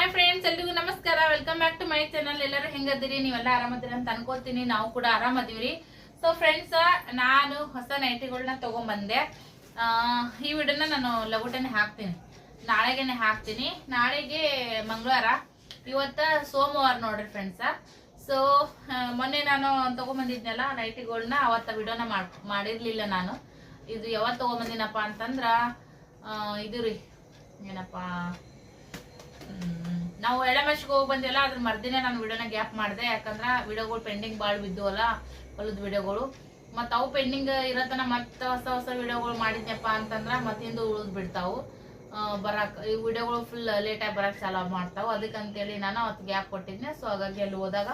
Hi friends ಎಲ್ರಿಗೂ ನಮಸ್ಕಾರ. Welcome back to my channel ಎಲ್ಲರೂ ಹೆಂಗದಿರಿ ನೀವೆಲ್ಲ ಆರಾಮದಿರಿ ಅಂತ ಅನ್ಕೋತೀನಿ ನಾವು ಕೂಡ ಆರಾಮದಿವ್ರಿ. ಸೊ ಫ್ರೆಂಡ್ಸ್ ನಾನು ಹೊಸ ನೈಟಿಗಳನ್ನ ತಗೊಂಬಂದೆ. ಆ, ಈ ವಿಡಿಯೋನ ನಾನು ಲಗುಟನೆ ಹಾಕ್ತೀನಿ. ನಾಳೆಗೆನೆ ಹಾಕ್ತೀನಿ. ನಾಳೆಗೆ ಮಂಗಳವಾರ. ಇವತ್ತ ಸೋಮವಾರ ನೋಡ್ರಿ ಫ್ರೆಂಡ್ಸ ಸೊ ಮೊನ್ನೆ ನಾನು ತೊಗೊಂಬಂದಿದ್ನಲ್ಲ ನೈಟಿಗಳನ್ನ ಅವತ್ತ ವಿಡಿಯೋನ ಮಾಡಿರಲಿಲ್ಲ ನಾನು. ಇದು ಯಾವತ್ತು ತಗೊಂಬಂದಿನಪ್ಪ ಅಂತಂದ್ರ ಇದು ರೀ. ಏನಪ್ಪ. ನಾವು ಎಳೆಮೆಚ್ಗೆ ಹೋಗಿ ಬಂದಿಲ್ಲ ಅದ್ರ ಮರ್ದಿನೇ ನಾನು ವಿಡಿಯೋನ ಗ್ಯಾಪ್ ಮಾಡಿದೆ. ಯಾಕಂದ್ರೆ ವಿಡಿಯೋಗಳು ಪೆಂಡಿಂಗ್ ಭಾಳ ಬಿದ್ದವಲ್ಲ, ಹೊಲದ ವಿಡಿಯೋಗಳು. ಮತ್ತು ಅವು ಪೆಂಡಿಂಗ್ ಇರತನ ಮತ್ತೆ ಹೊಸ ಹೊಸ ವಿಡಿಯೋಗಳು ಮಾಡಿದ್ನಪ್ಪ ಅಂತಂದ್ರೆ ಮತ್ತಿಂದು ಉಳಿದು ಬಿಡ್ತಾವು. ಬರಾಕ್, ಈ ವಿಡಿಯೋಗಳು ಫುಲ್ ಲೇಟಾಗಿ ಬರಕ್ಕೆ ಬರಕ್ ಮಾಡ್ತಾವೆ. ಅದಕ್ಕೆ ಅದಕ್ಕಂತೇಳಿ ನಾನು ಅವತ್ತು ಗ್ಯಾಪ್ ಕೊಟ್ಟಿದ್ದೆ ಸೊ ಹಾಗಾಗಿ ಅಲ್ಲಿ ಹೋದಾಗ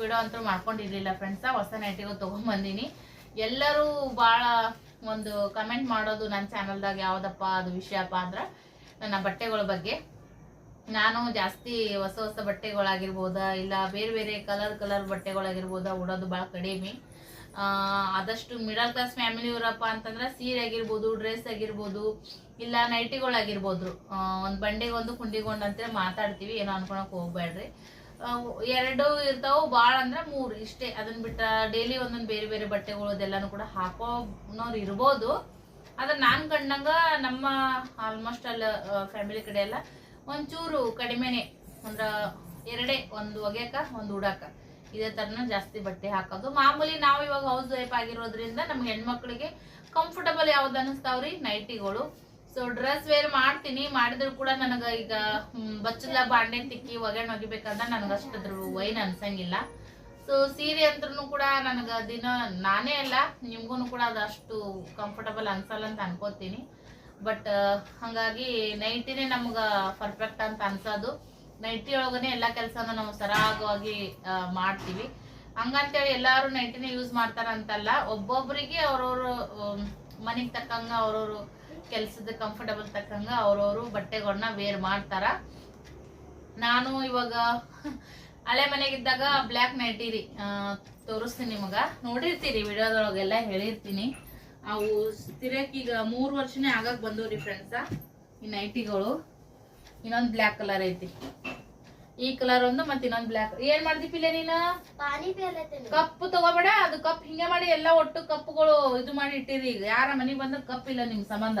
ವಿಡಿಯೋ ಅಂತೂ ಮಾಡ್ಕೊಂಡಿರ್ಲಿಲ್ಲ ಫ್ರೆಂಡ್ಸ ಹೊಸ ನೈಟಿಗೂ ತಗೊಂಡ್ಬಂದಿನಿ ಎಲ್ಲರೂ ಭಾಳ ಒಂದು ಕಮೆಂಟ್ ಮಾಡೋದು ನನ್ನ ಚಾನಲ್ದಾಗ ಯಾವುದಪ್ಪ ಅದು ವಿಷಯಪ್ಪ ಅಂದ್ರೆ ನನ್ನ ಬಟ್ಟೆಗಳ ಬಗ್ಗೆ. ನಾನು ಜಾಸ್ತಿ ಹೊಸ ಹೊಸ ಬಟ್ಟೆಗಳಾಗಿರ್ಬೋದ, ಇಲ್ಲ ಬೇರೆ ಬೇರೆ ಕಲರ್ ಕಲರ್ ಬಟ್ಟೆಗಳಾಗಿರ್ಬೋದ, ಉಡೋದು ಭಾಳ ಕಡಿಮೆ. ಆದಷ್ಟು ಮಿಡಲ್ ಕ್ಲಾಸ್ ಫ್ಯಾಮಿಲಿ ಇವರಪ್ಪ ಅಂತಂದ್ರೆ ಸೀರೆ ಆಗಿರ್ಬೋದು ಡ್ರೆಸ್ ಆಗಿರ್ಬೋದು, ಇಲ್ಲ ನೈಟಿಗಳಾಗಿರ್ಬೋದು ಒಂದು ಬಂಡೆಗೆ ಒಂದು ಕುಂಡಿಗೊಂಡು ಅಂತೇಳಿ ಮಾತಾಡ್ತೀವಿ, ಏನೋ ಅನ್ಕೊಳಕ್ ಹೋಗ್ಬೇಡ್ರಿ ಎರಡು ಇರ್ತಾವು ಭಾಳ ಅಂದ್ರೆ ಮೂರು ಇಷ್ಟೇ. ಅದನ್ನ ಬಿಟ್ಟ ಡೈಲಿ ಒಂದೊಂದು ಬೇರೆ ಬೇರೆ ಬಟ್ಟೆಗಳು ಅದೆಲ್ಲಾನು ಕೂಡ ಹಾಕೋನವ್ರು ಇರ್ಬೋದು. ಆದ್ರೆ ನಾನು ಕಂಡಂಗ ನಮ್ಮ ಆಲ್ಮೋಸ್ಟ್ ಅಲ್ಲ ಫ್ಯಾಮಿಲಿ ಕಡೆ ಎಲ್ಲ ಒಂಚೂರು ಕಡಿಮೆನೆ ಅಂದ್ರ ಎರಡೇ, ಒಂದು ಒಗ್ಯಾಕ, ಒಂದು ಉಡಾಕ. ಇದೇ ತರನ ಜಾಸ್ತಿ ಬಟ್ಟೆ ಹಾಕೋದು. ಮಾಮೂಲಿ ನಾವು ಇವಾಗ ಹೌಸ್ ವೈಫ್ ಆಗಿರೋದ್ರಿಂದ ನಮ್ಗೆ ಹೆಣ್ಮಕ್ಳಿಗೆ ಕಂಫರ್ಟಬಲ್ ಯಾವ್ದು ಅನಿಸ್ತಾವ್ರಿ ನೈಟಿಗಳು ಸೊ ಡ್ರೆಸ್ ವೇರ್ ಮಾಡ್ತೀನಿ. ಮಾಡಿದ್ರು ಕೂಡ ನನಗ ಈಗ ಬಚ್ಚಲ, ಬಾಂಡೆ ತಿಕ್ಕಿ ಒಗ್ಯಾಣ ಒಗಿಬೇಕಂದ್ರೆ ನನಗೆ ಅಷ್ಟದ್ರ ವೈನ್ ಅನ್ಸಂಗಿಲ್ಲ. ಸೊ ಸೀರೆ ಅಂದ್ರೂ ಕೂಡ ನನಗ ದಿನ ನಾನೇ ಅಲ್ಲ ನಿಮ್ಗೂ ಕೂಡ ಅದು ಅಷ್ಟು ಕಂಫರ್ಟಬಲ್ ಅನ್ಸಲ್ಲ ಅಂತ ಅನ್ಕೋತೀನಿ. ಬಟ್ ಹಂಗಾಗಿ ನೈಟಿನೇ ನಮ್ಗ ಪರ್ಫೆಕ್ಟ್ ಅಂತ ಅನ್ಸೋದು. ನೈಟಿ ಒಳಗನೆ ಎಲ್ಲಾ ಕೆಲಸನ ನಾವು ಸರಾಗವಾಗಿ ಮಾಡ್ತೀವಿ. ಹಂಗಂತೇಳಿ ಎಲ್ಲಾರು ನೈಟಿನೇ ಯೂಸ್ ಮಾಡ್ತಾರ ಅಂತಲ್ಲ ಒಬ್ಬೊಬ್ರಿಗೆ ಅವ್ರವ್ರು ಮನೆಗ್ ತಕ್ಕಂಗ ಅವ್ರವ್ರು ಕೆಲ್ಸದ ಕಂಫರ್ಟಬಲ್ ತಕ್ಕಂಗ ಅವ್ರವ್ರು ಬಟ್ಟೆಗಳನ್ನ ವೇರ್ ಮಾಡ್ತಾರ. ನಾನು ಇವಾಗ ಹಳೆ ಮನೆಗಿದ್ದಾಗ ಬ್ಲ್ಯಾಕ್ ನೈಟಿ ರೀ ತೋರಿಸ್ತೀನಿ ನಿಮಗ. ನೋಡಿರ್ತೀರಿ, ವಿಡಿಯೋದೊಳಗೆಲ್ಲ ಹೇಳಿರ್ತೀನಿ. ಅವು ಸ್ಥಿರಕ್ಕೆ ಈಗ ಮೂರ್ ವರ್ಷನೇ ಆಗಕ್ ಬಂದವ್ರಿ ಫ್ರೆಂಡ್ಸ ಈ ನೈಟಿಗಳು ಇನ್ನೊಂದ್ ಬ್ಲ್ಯಾಕ್ ಕಲರ್ ಐತಿ. ಈ ಕಲರ್ ಒಂದು ಮತ್ತೆ ಇನ್ನೊಂದ್ ಬ್ಲ್ಯಾಕ್ ಏನ್ ಮಾಡ್ದಿಪ್ಪಿಲ್ಲ ನೀನು? ಕಪ್ ತಗೋಬೇಡ ಅದು ಕಪ್ ಹಿಂಗೆ ಮಾಡಿ ಎಲ್ಲ ಒಟ್ಟು ಕಪ್ಗಳು ಇದು ಮಾಡಿ ಇಟ್ಟಿರಿ ಈಗ. ಯಾರ ಮನೆಗೆ ಬಂದ ಕಪ್ ಇಲ್ಲ ನಿಮ್ ಸಂಬಂಧ.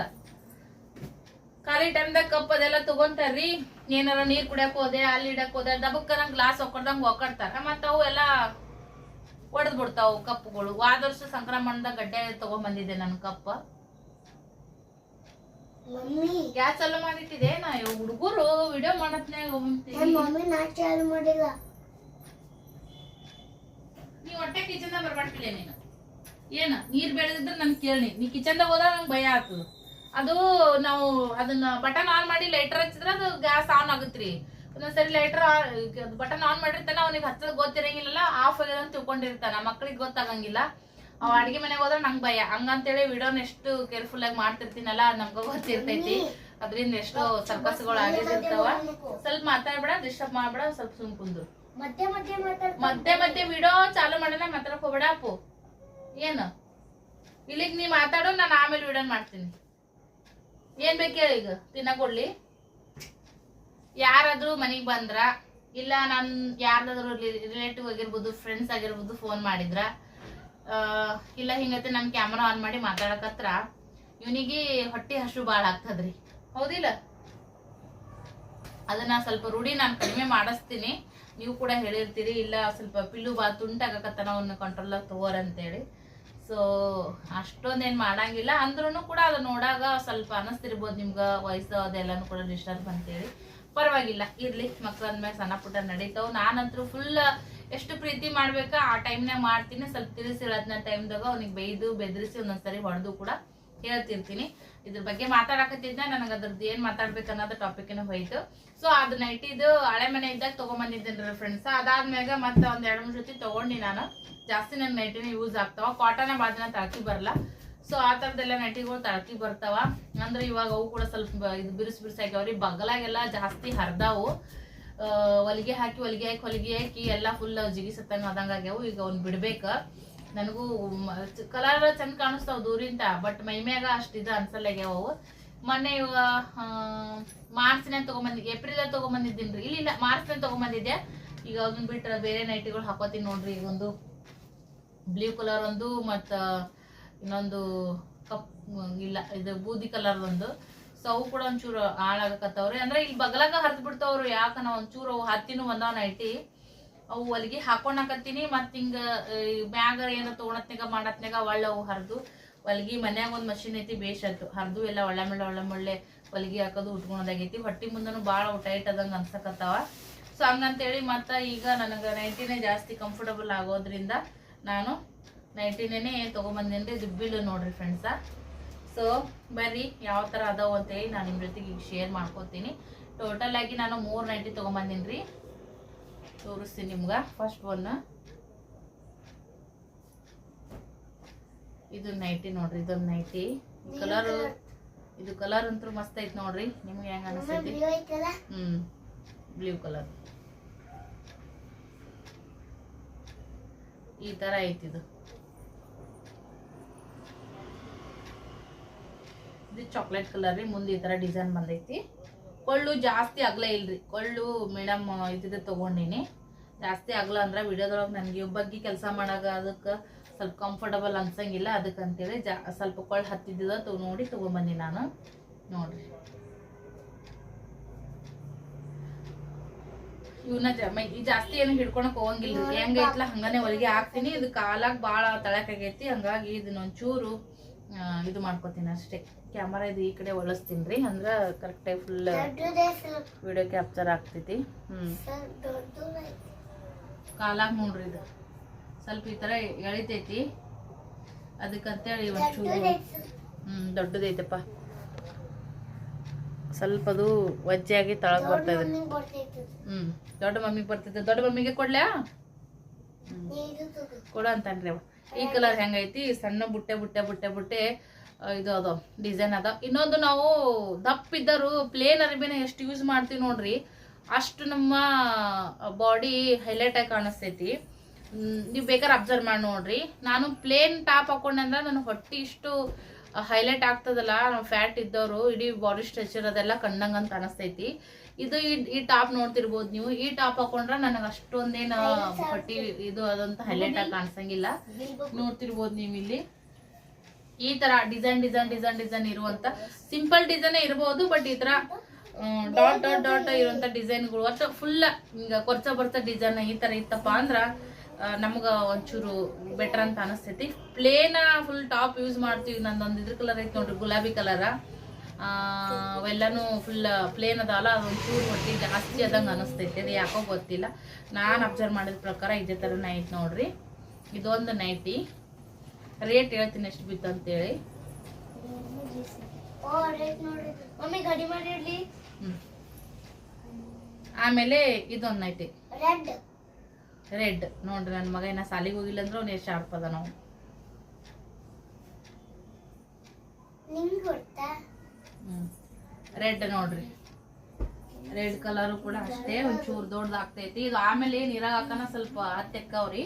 ಖಾಲಿ ಟೈಮ್ದಾಗ ಕಪ್ ಅದೆಲ್ಲ ತಗೊಂತಾರ್ರಿ. ಏನಾರ ನೀರ್ ಕುಡಿಯಕ್ ಹೋದೆ ಅಲ್ಲಿ ಇಡಕ್ ಹೋದೆ ದಬಕ್ಕ ನಂಗೆ ಗ್ಲಾಸ್ ಹೊಕ್ಕಡ್ದಂಗ್ ಒಕ್ಕಡ್ತಾರ ಮತ್ತ ಅವು ಎಲ್ಲ ಒಡೆದ್ ಬಿಡ್ತಾವು ಕಪ್ಪುಗಳು. ವಾದ ವರ್ಷ ಸಂಕ್ರಮಣದ ಗಡ್ಡೆ ತಗೊಂಡ್ ಬಂದಿದ್ದೆ ನನ್ ಕಪ್ಪ. ಗ್ಯಾಸ್ ಚಾಲು ಮಾಡಿಟ್ಟಿದೆ ನಾ ಹುಡುಗರು ವಿಡಿಯೋ ಮಾಡತ್ನೇ ಮಾಡಿಲ್ಲ. ನೀ ಹೊಟ್ಟೆ ಕಿಚನ್ ಬರ್ಬಾರ್ತಿಲ್ಲ ನೀನು. ಏನ ನೀರ್ ಬೆಳೆದಿದ್ರೆ ನನ್ ಕೇಳಿ ನೀ ಕಿಚನ್ದಾಗ ಹೋದಾಗ ನಂಗೆ ಭಯ ಆಗ್ತದ ಅದು ನಾವು ಅದನ್ನ ಬಟನ್ ಆನ್ ಮಾಡಿ ಲೈಟರ್ ಹಚ್ಚಿದ್ರೆ ಅದು ಗ್ಯಾಸ್ ಆನ್ ಆಗುತ್ತ್ರಿ ಒಂದೊಂದ್ಸರಿ ಲೈಟರ್ ಬಟನ್ ಆನ್ ಮಾಡಿರ್ತಾನೆ ಅವ್ನಿಗೆ ಹತ್ರ ಗೊತ್ತಿರಂಗಿಲ್ಲ ಆಫ್ ಆಗ್ಯದ ಅಂತ ತಿಳ್ಕೊಂಡಿರ್ತಾನ. ಮಕ್ಳಿಗೆ ಗೊತ್ತಾಗಂಗಿಲ್ಲ. ಅವ್ ಅಡಿಗೆ ಮನೆಗೆ ಹೋದ್ರೆ ನಂಗೆ ಭಯ. ಹಂಗಂತೇಳಿ ವಿಡಿಯೋನ ಎಷ್ಟು ಕೇರ್ಫುಲ್ ಆಗಿ ಮಾಡ್ತಿರ್ತೀನಲ್ಲ ನಮ್ಗ ಗೊತ್ತಿರ್ತೈತಿ. ಅದರಿಂದ ಎಷ್ಟೋ ಸರ್ಕಸ್ಗಳು ಆಗಿರ್ತಾವ. ಸ್ವಲ್ಪ ಮಾತಾಡ್ಬೇಡ ಡಿಸ್ಟರ್ಬ್ ಮಾಡ್ಬೇಡ ಸ್ವಲ್ಪ ಸುಮ್ ಕುಂದು ಮತ್ತೆ ಮತ್ತೆ ವಿಡಿಯೋ ಚಾಲು ಮಾಡಲ್ಲ ಮಾತಾಡಕ್ ಹೋಗ್ಬೇಡ ಅಪ್ಪು. ಏನು? ಇಲ್ಲಿಗ್ ನೀ ಮಾತಾಡೋ ನಾನು ಆಮೇಲೆ ವಿಡಿಯೋ ಮಾಡ್ತೀನಿ. ಏನ್ ಬೇಕು ಈಗ? ತಿನ್ನಕ್ ಕೊಡ್ಲಿ? ಯಾರಾದ್ರೂ ಮನೆಗೆ ಬಂದ್ರ, ಇಲ್ಲ ನನ್ ಯಾರ್ದಾದ್ರು ರಿಲೇಟಿವ್ ಆಗಿರ್ಬೋದು, ಫ್ರೆಂಡ್ಸ್ ಆಗಿರ್ಬೋದು ಫೋನ್ ಮಾಡಿದ್ರ ಇಲ್ಲ ಹಿಂಗತ್ತೆ ನನ್ ಕ್ಯಾಮ್ರಾ ಆನ್ ಮಾಡಿ ಮಾತಾಡಕತ್ರ, ಇವನಿಗೆ ಹೊಟ್ಟೆ ಹಸು ಭಾಳ ಆಗ್ತದ್ರಿ. ಹೌದಿಲ್ಲ? ಅದನ್ನ ಸ್ವಲ್ಪ ರೂಢಿ ನಾನು ಕಡಿಮೆ ಮಾಡಿಸ್ತೀನಿ. ನೀವು ಕೂಡ ಹೇಳಿರ್ತೀರಿ, ಇಲ್ಲ ಸ್ವಲ್ಪ ಪಿಲ್ಲು ಬಾ ತುಂಟಾಗಕತ್ತನ ಅವನ್ನ ಕಂಟ್ರೋಲ್ ತಗೋರ್ ಅಂತೇಳಿ. ಸೊ ಅಷ್ಟೊಂದೇನ್ ಮಾಡಂಗಿಲ್ಲ. ಅಂದ್ರೂ ಕೂಡ ಅದು ನೋಡಾಗ ಸ್ವಲ್ಪ ಅನಿಸ್ತಿರ್ಬೋದು ನಿಮ್ಗ ವಯಸ್ಸು ಅದೆಲ್ಲಾನು ಕೂಡ ಡಿಸ್ಟರ್ಬ್ ಅಂತೇಳಿ ಪರವಾಗಿಲ್ಲ. ಇರ್ಲಿ ಮಕ್ಳ ಅಂದ್ಮೇಲೆ ಸಣ್ಣ ಪುಟ್ಟ ನಡೀತಾವ್. ನಾನಂತೂ ಫುಲ್ ಎಷ್ಟು ಪ್ರೀತಿ ಮಾಡ್ಬೇಕಾ ಆ ಟೈಮ್ನಾಗ ಮಾಡ್ತೀನಿ. ಸ್ವಲ್ಪ ತಿಳಿಸಿ ಹೇಳದ್ನ ಟೈಮ್ದಾಗ ಅವ್ನಿಗೆ ಬೈದು ಬೆದರಿಸಿ ಒಂದೊಂದ್ಸರಿ ಹೊಡೆದು ಕೂಡ ಹೇಳ್ತಿರ್ತೀನಿ. ಇದ್ರ ಬಗ್ಗೆ ಮಾತಾಡಕತ್ತಿದ್ದ. ನನಗೆ ಅದ್ರದ್ದು ಏನ್ ಮಾತಾಡ್ಬೇಕು ಅನ್ನೋದು ಟಾಪಿಕ್ ಹೋಯ್ತು. ಸೊ ಅದು ನೈಟಿದು ಹಳೆ ಮನೆ ಇದ್ದಾಗ ತಗೊಂಬಂದಿದ್ದೇನೆ ಫ್ರೆಂಡ್ಸ್ ಅದಾದ್ಮ್ಯಾಗ ಮತ್ತೆ ಒಂದ್ ಎರಡು ಮೂರು ಜೊತೆ ತಗೊಂಡಿ ನಾನು. ಜಾಸ್ತಿ ನನ್ನ ನೈಟಿನ ಯೂಸ್ ಆಗ್ತಾವ. ಕಾಟನ್ ಬಾಜನ ತಾಕಿ ಬರಲ್ಲ ಸೊ ಆ ತರದೆಲ್ಲ ನಟಿಗಳು ತಳಕಿ ಬರ್ತಾವ. ಅಂದ್ರೆ ಇವಾಗ ಅವು ಕೂಡ ಸ್ವಲ್ಪ ಇದು ಬಿರುಸು ಬಿರುಸ್ ಹಾಕ್ಯಾವ್ರಿ ಬಗಲಾಗೆಲ್ಲ ಜಾಸ್ತಿ ಹರ್ದಾವು. ಹೊಲಿಗೆ ಹಾಕಿ ಹೊಲಿಗೆ ಹಾಕಿ ಹೊಲಿಗೆ ಹಾಕಿ ಎಲ್ಲ ಫುಲ್ ಜಿಗಿ ಸತ್ತಂಗ ಆದಂಗ ಆಗ್ಯಾವು. ಈಗ ಅವ್ನ್ ಬಿಡ್ಬೇಕ. ನನಗೂ ಕಲರ್ ಚಂದ ಕಾಣಿಸ್ತಾವ ದೂರಿಂದ ಬಟ್ ಮೈಮ್ಯಾಗ ಅಷ್ಟು ಇದು ಅನ್ಸಲ್ಲಾಗ್ಯಾವ ಅವು. ಮೊನ್ನೆ ಇವ ಮಾರ್ಚ್ನೇ ತಗೊಂಬಂದಿದ್ದೆ ಏಪ್ರಿಲ್ ತಗೊಂಬಂದಿದ್ದೀನಿ ರೀ ಇಲ್ಲ ಮಾರ್ಚ್ನಾಗ ತೊಗೊಂಬಂದಿದ್ದೆ ಈಗ ಅದನ್ನ ಬಿಟ್ರೆ ಬೇರೆ ನೈಟಿಗಳು ಹಾಕೋತೀನಿ ನೋಡ್ರಿ. ಈಗ ಒಂದು ಬ್ಲೂ ಕಲರ್ ಒಂದು ಮತ್ತು ಇನ್ನೊಂದು ಕಪ್, ಇಲ್ಲ, ಇದು ಬೂದಿ ಕಲರ್ ಒಂದು. ಸೊ ಅವು ಕೂಡ ಒಂಚೂರು ಹಾಳಾಗಕತ್ತವ್ರಿ. ಅಂದ್ರೆ ಇಲ್ಲಿ ಬಗಲಾಗ ಹರಿದು ಬಿಡ್ತಾವ್ರು ಯಾಕ ನಾ ಒಂಚೂರು ಹತ್ತಿನೂ ಬಂದವನ ನೈಟಿ. ಅವು ಹೊಲಿಗೆ ಹಾಕೊಂಡಾಕತ್ತೀನಿ, ಮತ್ತು ಹಿಂಗ ಬ್ಯಾಗ್ ಏನೋ ತೊಗೊಳತ್ನಾಗ ಮಾಡತ್ನಾಗ ಒಳ್ಳೆ ಅವು ಹರಿದು. ಹೊಲ್ಗಿ ಮನ್ಯಾಗ ಒಂದು ಮಷಿನ್ ಐತಿ ಬೇಷತ್ತು ಹರಿದು ಎಲ್ಲ ಒಳ್ಳೆ ಮಳೆ ಒಳ್ಳೆ ಮುಳ್ಳೆ ಹೊಲಿಗೆ ಹಾಕೋದು ಉಟ್ಕೊಳೋದಾಗೈತಿ ಹೊಟ್ಟಿ ಮುಂದನು ಭಾಳ ಟೈಟ್ ಆದಂಗೆ ಅನ್ಸಕತ್ತಾವ. ಸೊ ಹಂಗಂತೇಳಿ ಮತ್ತು ಈಗ ನನಗೆ ನೈಟಿನೇ ಜಾಸ್ತಿ ಕಂಫರ್ಟಬಲ್ ಆಗೋದ್ರಿಂದ ನಾನು ನೈಟಿನೇ ತಗೊಂಬಂದಿನಿ ಇದು ಬಿಲ್ ನೋಡ್ರಿ ಫ್ರೆಂಡ್ಸ ಸೊ ಬರ್ರಿ ಯಾವ ಥರ ಅದಾವ ಅಂತೇಳಿ ನಾನು ನಿಮ್ಮ ಜೊತೆಗೆ ಈಗ ಶೇರ್ ಮಾಡ್ಕೊತೀನಿ. ಟೋಟಲ್ ಆಗಿ ನಾನು ಮೂರು ನೈಟಿ ತೊಗೊಂಬಂದಿನಿ ರೀ ತೋರಿಸ್ತೀನಿ ನಿಮ್ಗೆ ಫಸ್ಟ್ ಒನ್ ಇದು ನೈಟಿ ನೋಡ್ರಿ ಇದೊಂದು ನೈಟಿ ಕಲರ್ ಇದು ಕಲರ್ ಅಂತೂ ಮಸ್ತ್ ಐತೆ ನೋಡ್ರಿ ನಿಮ್ಗೆ ಹೆಂಗ ಅನಿಸ್ತೈತಿ ಹ್ಮ್ ಬ್ಲೂ ಕಲರ್ ಈ ತರ ಐತಿ ಇದು. ಇದು ಚಾಕ್ಲೇಟ್ ಕಲರ್ ರೀ ಮುಂದೆ ಈ ತರ ಡಿಸೈನ್ ಬಂದೈತಿ. ಕೊಳ್ಳು ಜಾಸ್ತಿ ಅಗಲ ಇಲ್ರಿ. ಕೊಳ್ಳು ಮೇಡಮ್ ಇದ್ದಿದ್ದು ತಗೊಂಡಿನಿ. ಜಾಸ್ತಿ ಅಗಲ ಅಂದ್ರೆ ವಿಡಿಯೋದೊಳಗೆ ನನಗೆ ಬಗ್ಗೆ ಕೆಲಸ ಮಾಡಾಗ ಅದಕ್ಕೆ ಸ್ವಲ್ಪ ಕಂಫರ್ಟಬಲ್ ಅನ್ಸಂಗಿಲ್ಲ. ಅದಕ್ಕೆ ಅಂತೇಳಿ ಜಾ ಸ್ವಲ್ಪ ಕೊಳ್ಳು ಹತ್ತಿದ್ದ ತಗೊ ನೋಡಿ ತೊಗೊಂಬಂದಿ ನಾನು. ನೋಡ್ರಿ. ಇವನ್ನ ಮೈ ಈ ಜಾಸ್ತಿ ಏನು ಹಿಡ್ಕೊಳಕ್ ಹೋಗಂಗಿಲ್ಲ ಹೆಂಗ ಐತ್ಲ ಹಂಗಾನೆ ಹೊಲಿಗೆ ಹಾಕ್ತೀನಿ. ಇದು ಕಾಲಾಗ ಭಾಳ ತಳಕಾಗೈತಿ. ಹಂಗಾಗಿ ಇದನ್ನ ಒಂಚೂರು ಇದು ಮಾಡ್ಕೋತೀನಿ ಅಷ್ಟೇ. ಕ್ಯಾಮರಾ ಇದು ಈ ಕಡೆ ಒಳಸ್ತೀನಿ ರೀ. ಅಂದ್ರೆ ಕರೆಕ್ಟಾಗಿ ಫುಲ್ ವಿಡಿಯೋ ಕ್ಯಾಪ್ಚರ್ ಆಗ್ತೈತಿ. ದೊಡ್ಡದೈತಿ ಕಾಲಾಗ ನೋಡ್ರಿ ಇದು. ಸ್ವಲ್ಪ ಈ ತರ ಎಳಿತೈತಿ. ಅದಕ್ಕಂತೇಳಿ ಒಂಚೂರು ಹ್ಞೂ ದೊಡ್ಡದೈತಪ್ಪ ಸ್ವಲ್ಪ ಅದು ವಜ್ಜೆಯಾಗಿ ತಳಗ್ ಬರ್ತದೆ. ಹ್ಮ್ ದೊಡ್ಡ ಮಮ್ಮಿಗೆ ಬರ್ತೈತೆ ದೊಡ್ಡ ಮಮ್ಮಿಗೆ ಕೊಡ್ಲ್ಯಾ. ಕೊಡ ಅಂತಾನ್ರಿ ಅವ. ಈ ಕಲರ್ ಹೆಂಗೈತಿ? ಸಣ್ಣ ಬುಟ್ಟೆ ಬುಟ್ಟೆ ಬುಟ್ಟೆ ಬುಟ್ಟೆ. ಇದು ಅದು ಡಿಸೈನ್ ಅದ. ಇನ್ನೊಂದು ನಾವು ದಪ್ಪ ಇದ್ದರು ಪ್ಲೇನ್ ಅರಬಿನ ಎಷ್ಟು ಯೂಸ್ ಮಾಡ್ತೀವಿ ನೋಡ್ರಿ ಅಷ್ಟು ನಮ್ಮ ಬಾಡಿ ಹೈಲೈಟ್ ಆಗಿ ಕಾಣಿಸ್ತೈತಿ. ನೀವು ಬೇಕಾದ್ರೆ ಅಬ್ಸರ್ವ್ ಮಾಡಿ ನೋಡ್ರಿ. ನಾನು ಪ್ಲೇನ್ ಟಾಪ್ ಹಾಕೊಂಡೆ ಅಂದ್ರೆ ನನ್ನ ಹೊಟ್ಟಿ ಇಷ್ಟು ಹೈಲೈಟ್ ಆಗ್ತದಲ್ಲ ನಾವು ಫ್ಯಾಟ್ ಇದ್ದವರು ಇಡೀ ಬಾಡಿ ಸ್ಟ್ರೆಚರ್ ಅದೆಲ್ಲ ಕಂಡಂಗ ಅಂತ ಅನಿಸ್ತೈತಿ ಇದು ಈ- ಟಾಪ್ ನೋಡ್ತಿರ್ಬೋದು ನೀವು. ಈ ಟಾಪ್ ಹಾಕೊಂಡ್ರೆ ನನಗೆ ಅಷ್ಟೊಂದೇನು ಹೊಟ್ಟಿ ಇದು ಅದಂತ ಹೈಲೈಟ್ ಆಗಿ ಕಾಣಿಸಂಗಿಲ್ಲ. ನೋಡ್ತಿರ್ಬೋದು ನೀವು ಇಲ್ಲಿ ಈ ತರ ಡಿಸೈನ್ ಡಿಸೈನ್ ಡಿಸೈನ್ ಡಿಸೈನ್ ಇರುವಂತ ಸಿಂಪಲ್ ಡಿಸೈನ್ ಇರಬಹುದು ಬಟ್ ಈ ತರ ಡಾಟ್ ಡಾಟ್ ಡಾಟ್ ಇರುವಂತ ಡಿಸೈನ್ಗಳು. ಒಟ್ಟು ಫುಲ್ ಹಿಂಗ ಕೊರ್ಚ ಬರ್ತ ಡಿಸೈನ್ ಈ ತರ ಇತ್ತಪ್ಪ ಅಂದ್ರ ನಮಗ ನಮ್ಗ ಒಂಚೂರು ಬೆಟರ್ ಅಂತ ಅನಿಸ್ತೈತಿ. ಪ್ಲೇನ್ ಫುಲ್ ಟಾಪ್ ಯೂಸ್ ಮಾಡ್ತೀವಿ. ನಂದೊಂದು ಇದ್ರ ಕಲರ್ ಐತಿ ನೋಡ್ರಿ, ಗುಲಾಬಿ ಕಲರ ಅವೆಲ್ಲನೂ ಫುಲ್ ಪ್ಲೇನ್ ಅದಲ್ಲ ಅದೊಂಚೂರು ಹೊಟ್ಟಿ ಜಾಸ್ತಿ ಆದಂಗೆ ಅನಿಸ್ತೈತಿ. ಅದು ಯಾಕೋ ಗೊತ್ತಿಲ್ಲ. ನಾನು ಅಬ್ಸರ್ವ್ ಮಾಡಿದ ಪ್ರಕಾರ ಇದೇ ಥರ ನೈಟ್ ನೋಡ್ರಿ. ಇದೊಂದು ನೈಟಿ ರೇಟ್ ಹೇಳ್ತೀನಿ ಎಷ್ಟು ಬಿತ್ತು ಅಂತೇಳಿ ಓ ರೇಟ್ ನೋಡ್ರಿ ಇದು. ಗಡಿ ಮಾಡಿರ್ಲಿ. ಹ್ಮ್. ಆಮೇಲೆ ಇದೊಂದು ನೈಟಿ ರೆಡ್ ನೋಡ್ರಿ ನನ್ನ ಮಗ ಇನ್ನ ಸಾಲಿಗೆ ಹೋಗಿಲ್ಲ ಅಂದ್ರೆ ಅವ್ನು ಎಷ್ಟು ಶಾರ್ಪ್ ಅದ ನಾವು ರೆಡ್ ನೋಡ್ರಿ. ರೆಡ್ ಕಲರು ಕೂಡ ಅಷ್ಟೇ ಒಂಚೂರು ದೊಡ್ಡದಾಗ್ತೈತಿ ಇದು ಆಮೇಲೆ ನೀರಾಗ ಹಾಕನ ಸ್ವಲ್ಪ ಹತ್ತೆಕ್ಕವ್ರಿ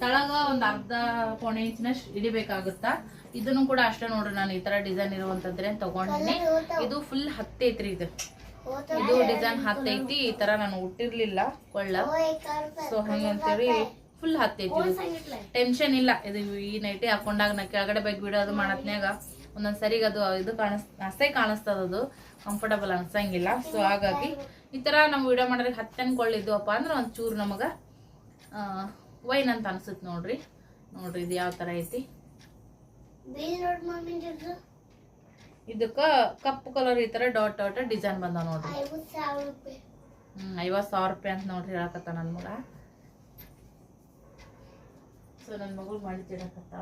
ತಳಗ ಒಂದ್ ಅರ್ಧ ಪೌಣೆ ಇಂಚಿನ ಹಿಡಿಬೇಕಾಗುತ್ತಾ? ಇದನ್ನು ಕೂಡ ಅಷ್ಟೇ ನೋಡ್ರಿ ನಾನು ಈ ತರ ಡಿಸೈನ್ ಇರುವಂತದ್ರೆ ತಗೊಂಡಿನಿ. ಇದು ಫುಲ್ ಹತ್ತೈತ್ರಿ ಇದು. ಇದು ಡಿಸೈನ್ ಹತ್ತೈತಿ ಈ ತರ ನಾನು ಹುಟ್ಟಿರ್ಲಿಲ್ಲ ಕೊಳ್ಳ. ಸೊ ಹಂಗಂತೇಳಿ ಫುಲ್ ಹತ್ತೈತಿ ಟೆನ್ಶನ್ ಟೆನ್ಷನ್ ಇಲ್ಲ. ಇದು ಈ ನೈಟಿ ಹಾಕೊಂಡಾಗ ನಾ ಕೆಳಗಡೆ ಬಗ್ಗೆ ಬಿಡೋದು ಮಾಡತ್ನ್ಯಾಗ ಒಂದೊಂದ್ ಸರಿಗೆ ಅದು ಇದು ಕಾಣಿಸ್ ಅಷ್ಟೇ ಕಾಣಿಸ್ತದ ಅದು. ಕಂಫರ್ಟಬಲ್ ಅನ್ಸಂಗಿಲ್ಲ. ಸೊ ಹಾಗಾಗಿ ಈ ತರ ನಾವು ವಿಡಿಯೋ ಮಾಡೋರಿಗೆ ಹತ್ತು ಅನ್ಕೊಳ್ಳಿದ್ವಪ್ಪ ಅಂದ್ರೆ ಒಂಚೂರು ನಮಗ ವೈನ್ ಅಂತ ಅನ್ಸುತ್ತೆ ನೋಡ್ರಿ. ನೋಡ್ರಿ ಇದು ಯಾವ ತರ ಐತಿ. ಇದಕ್ಕ ಕಪ್ಪು ಕಲರ್ ಈ ತರ ಡಾಟ್ ಡಾಟ್ ಡಿಸೈನ್ ಬಂದ ನೋಡ್ರಿ. ಹ್ಮ್ ಐವತ್ತು ಸಾವಿರ ರೂಪಾಯಿ ಅಂತ ನೋಡ್ರಿ ಹೇಳಕತ್ತ ನನ್ನ ಮಗ. ಸೊ ನನ್ನ ಮಗಳು ಮಾಡಿತಿಡಕತ್ತ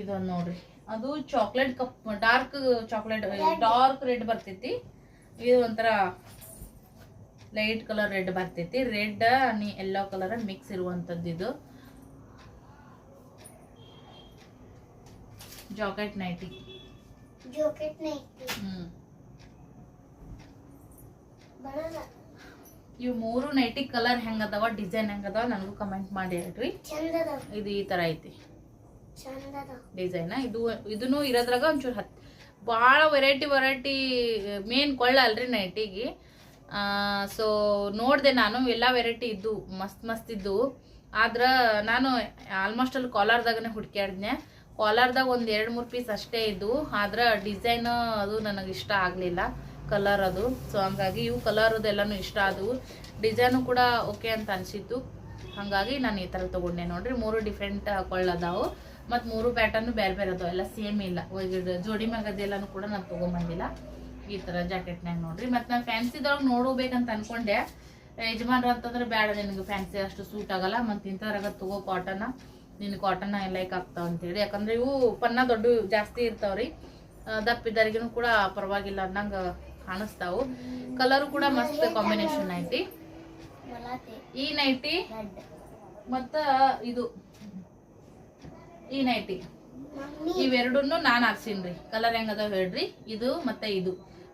ಇದೊಂದು ನೋಡ್ರಿ. ಅದು chocolate cup dark chocolate dark red ಬರ್ತೈತಿ. ಇದು ಒಂಥರ ಲೈಟ್ ಕಲರ್ ರೆಡ್ ಬರ್ತೈತಿ. ರೆಡ್ ಎಲ್ಲೋ ಕಲರ್ ಮಿಕ್ಸ್ ಇರುವಂಥದ್ದು ಇದು. Jacket nighty jacket nighty hmm. ಇವು ಮೂರು ನೈಟಿ ಕಲರ್ ಹೆಂಗದವ ಡಿಸೈನ್ ಹೆಂಗದವ ನನಗೂ ಕಮೆಂಟ್ ಮಾಡಿ ಹೇಳ್ರಿ. ಇದು ಈ ತರ ಐತಿ. ಡಿಸೈನ್ ಇದು ಇದನ್ನು ಇರೋದ್ರಾಗ ಒಂಚೂರು ಹತ್ತು ಭಾಳ ವೆರೈಟಿ ವೆರೈಟಿ ಮೇನ್ ಕೊಳ್ಳ ಅಲ್ರಿ ನೈಟಿಗೆ ಸೊ ನೋಡಿದೆ ನಾನು, ಎಲ್ಲ ವೆರೈಟಿ ಇದ್ದು, ಮಸ್ತ್ ಮಸ್ತ್ ಇದ್ದು. ಆದ್ರೆ ನಾನು ಆಲ್ಮೋಸ್ಟ್ ಅಲ್ಲಿ ಕಾಲಾರ್ದಾಗನೇ ಹುಡ್ಕ್ಯಾಡ್ದೆ ಕಾಲಾರ್ದಾಗ ಒಂದು ಎರಡು ಮೂರು ಪೀಸ್ ಅಷ್ಟೇ ಇದ್ದು. ಆದ್ರೆ ಡಿಸೈನ್ ಅದು ನನಗೆ ಇಷ್ಟ ಆಗಲಿಲ್ಲ ಕಲರ್ ಅದು. ಸೊ ಹಂಗಾಗಿ ಇವು ಕಲರ್ದೆಲ್ಲನೂ ಇಷ್ಟ ಆದವು. ಡಿಸೈನು ಕೂಡ ಓಕೆ ಅಂತ ಅನಿಸಿತ್ತು. ಹಾಗಾಗಿ ನಾನು ಈ ಥರ ತೊಗೊಂಡೆ. ನೋಡ್ರಿ, ಮೂರು ಡಿಫ್ರೆಂಟ್ ಕೊಳ್ಳದಾವು ಮತ್ತು ಮೂರು ಪ್ಯಾಟರ್ನು ಬೇರೆ ಬೇರೆ ಅದಾವ. ಎಲ್ಲ ಸೇಮ್ ಇಲ್ಲ. ಜೋಡಿ ಮಗದೆಲ್ಲನೂ ಕೂಡ ನಾನು ತೊಗೊಂಬಂದಿಲ್ಲ. ಈ ಥರ ಜಾಕೆಟ್ನಾಗ ನೋಡ್ರಿ. ಮತ್ತು ನಾನು ಫ್ಯಾನ್ಸಿದೊಳಗೆ ನೋಡಬೇಕಂತ ಅನ್ಕೊಂಡೆ. ಯಜಮಾನ್ರು ಅಂತಂದ್ರೆ ಬೇಡ ನಿನಗೆ ಫ್ಯಾನ್ಸಿ ಅಷ್ಟು ಸೂಟ್ ಆಗಲ್ಲ, ಮತ್ತು ಇಂಥದ್ರಾಗ ತಗೋ ಕಾಟನ ನಿನ್ನ ಕಾಟನ್ ಲೈಕ್ ಆಗ್ತಾವ ಅಂತೇಳಿ. ಯಾಕಂದ್ರೆ ಇವು ಪನ್ನ ದೊಡ್ಡ ಜಾಸ್ತಿ ಇರ್ತಾವ್ರಿ. ದಪ್ಪಿದ್ದಾರಿಗೂ ಕೂಡ ಪರವಾಗಿಲ್ಲ ಅನ್ನಂಗೆ ಕಾಣಿಸ್ತಾವು. ಕಲರು ಕೂಡ ಮಸ್ತ್ ಕಾಂಬಿನೇಷನ್ ಐತಿ. ಈ ನೈಟಿ ಮತ್ತ ಇದು. ಈ ನೈಟಿ ಇವೆರಡನ್ನು ನಾನು ರೀ ಕಲರ್ ಹೆಂಗದ ಹೇಳ್ರಿ. ಇದು ಮತ್ತೆ ಇದು.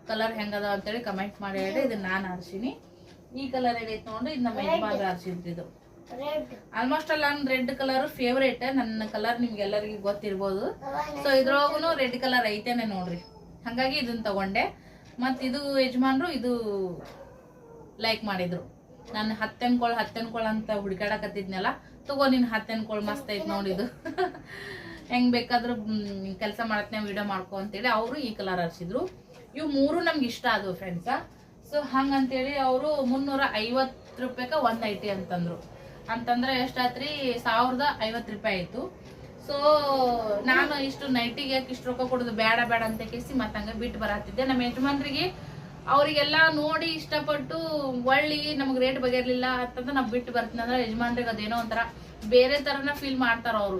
ಕಲರ್ ಹೆಂಗದ ಅಂತೇಳಿ ಕಮೆಂಟ್ ಮಾಡಿ ಹೇಳಿ ಇದನ್ನ ನಾನು ಹರ್ಸಿನಿ ಈ ಕಲರ್ ಏನೈತೆ ನೋಡ್ರಿ ಇದು ನಮ್ಮ ಇದು. ರೆಡ್ ಆಲ್ಮೋಸ್ಟ್ ಅಲ್ಲ ನನ್ನ ರೆಡ್ ಕಲರ್ ಫೇವ್ರೇಟ್ ನನ್ನ ಕಲರ್ ನಿಮ್ಗೆಲ್ಲರಿಗೂ ಗೊತ್ತಿರ್ಬೋದು. ಸೊ ಇದ್ರೊಳಗೂ ರೆಡ್ ಕಲರ್ ಐತೇನೆ ನೋಡ್ರಿ. ಹಾಗಾಗಿ ಇದನ್ನ ತಗೊಂಡೆ. ಮತ್ತು ಇದು ಯಜಮಾನ್ರು ಇದು ಲೈಕ್ ಮಾಡಿದ್ರು. ನಾನು ಹತ್ತೆನ್ಕೊಳ್ ಹತ್ತೆನ್ಕೊಳ್ ಅಂತ ಹುಡುಕಾಡಕತ್ತಿದ್ನಲ್ಲ ತಗೋ ನೀನು ಹತ್ತೆನ್ಕೊಳ್ ಮಸ್ತ್ ಐತ್ ನೋಡಿದು ಹೆಂಗ್ ಬೇಕಾದ್ರೂ ಕೆಲಸ ಮಾಡತ್ನೆ ವಿಡಿಯೋ ಮಾಡ್ಕೊ ಅಂತೇಳಿ ಅವರು ಈ ಕಲರ್ ಹರ್ಸಿದ್ರು ಇವು ಮೂರು ನಮ್ಗೆ ಇಷ್ಟ ಆದವು ಫ್ರೆಂಡ್ಸ ಸೊ ಹಂಗಂತೇಳಿ ಅವರು ಮುನ್ನೂರ ಐವತ್ತು ರೂಪಾಯಿಗೆ ಒಂದು ಐಟಿ ಅಂತಂದ್ರು. ಅಂತಂದ್ರೆ ಎಷ್ಟಾತ್ರಿ? ಸಾವಿರದ ಐವತ್ತು ರೂಪಾಯಿ ಆಯ್ತು. ಸೊ ನಾನು ಇಷ್ಟು ನೈಟಿಗೆ ಯಾಕೆ ಇಷ್ಟು ರೊಕ್ಕ ಕೊಡೋದು ಬೇಡ ಬೇಡ ಅಂತ ಕೇಸಿ ಮತ್ತೆ ಹಂಗೆ ಬಿಟ್ಟು ಬರತ್ತಿದ್ದೆ ನಮ್ಮ ಯಜಮಾನ್ರಿಗೆ ಅವರಿಗೆಲ್ಲ ನೋಡಿ ಇಷ್ಟಪಟ್ಟು ಒಳ್ಳಿ ನಮಗೆ ರೇಟ್ ಬಗೆರ್ಲಿಲ್ಲ ಅಂತಂದ್ರೆ ನಾವು ಬಿಟ್ಟು ಬರ್ತೀನಿ. ಅಂದ್ರೆ ಯಜಮಾನ್ರಿಗೆ ಅದೇನೋ ಒಂಥರ ಬೇರೆ ತರನ ಫೀಲ್ ಮಾಡ್ತಾರ ಅವರು.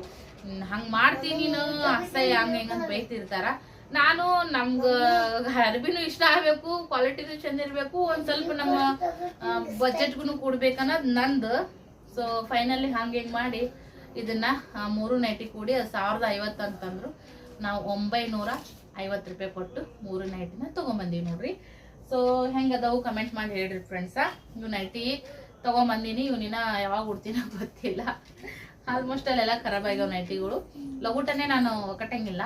ಹಂಗ್ ಮಾಡ್ತೀನಿ ನೀನು, ಅಸಹ್ಯ, ಹಂಗ ಹಿಂಗಂತ ಬೈತಿರ್ತಾರ. ನಾನು ನಮ್ಗ ಅರ್ಬಿನೂ ಇಷ್ಟ ಆಗ್ಬೇಕು ಕ್ವಾಲಿಟಿನೂ ಚಂದ ಇರ್ಬೇಕು, ಒಂದ್ ಸ್ವಲ್ಪ ನಮ್ಮ ಬಜೆಟ್ಗೂ ಕೊಡ್ಬೇಕನ್ನೋದು ನಂದು. ಸೊ ಫೈನಲಿ ಹಂಗೆ ಹೆಂಗ್ ಮಾಡಿ ಇದನ್ನ ಮೂರು ನೈಟಿ ಕೂಡಿ ಸಾವಿರದ ಐವತ್ತು ಅಂತಂದ್ರು. ನಾವು ಒಂಬೈನೂರ ಐವತ್ತು ರೂಪಾಯಿ ಕೊಟ್ಟು ಮೂರು ನೈಟಿನ ತೊಗೊಂಬಂದೀವಿ ನೋಡ್ರಿ. ಸೊ ಹೆಂಗದವು ಕಮೆಂಟ್ ಮಾಡಿ ಹೇಳ್ರಿ ಫ್ರೆಂಡ್ಸ ಇವ್ ನೈಟಿ ತೊಗೊಂಬಂದೀನಿ ನಿನ್ನ ಯಾವಾಗ ಉಡ್ತೀನ ಗೊತ್ತಿಲ್ಲ. ಆಲ್ಮೋಸ್ಟ್ ಅಲ್ಲೆಲ್ಲ ಖರಾಬ್ ಆಗ್ಯಾವ ನೈಟಿಗಳು ಲಗುಟನೆ ನಾನು ಕಟ್ಟಂಗಿಲ್ಲ.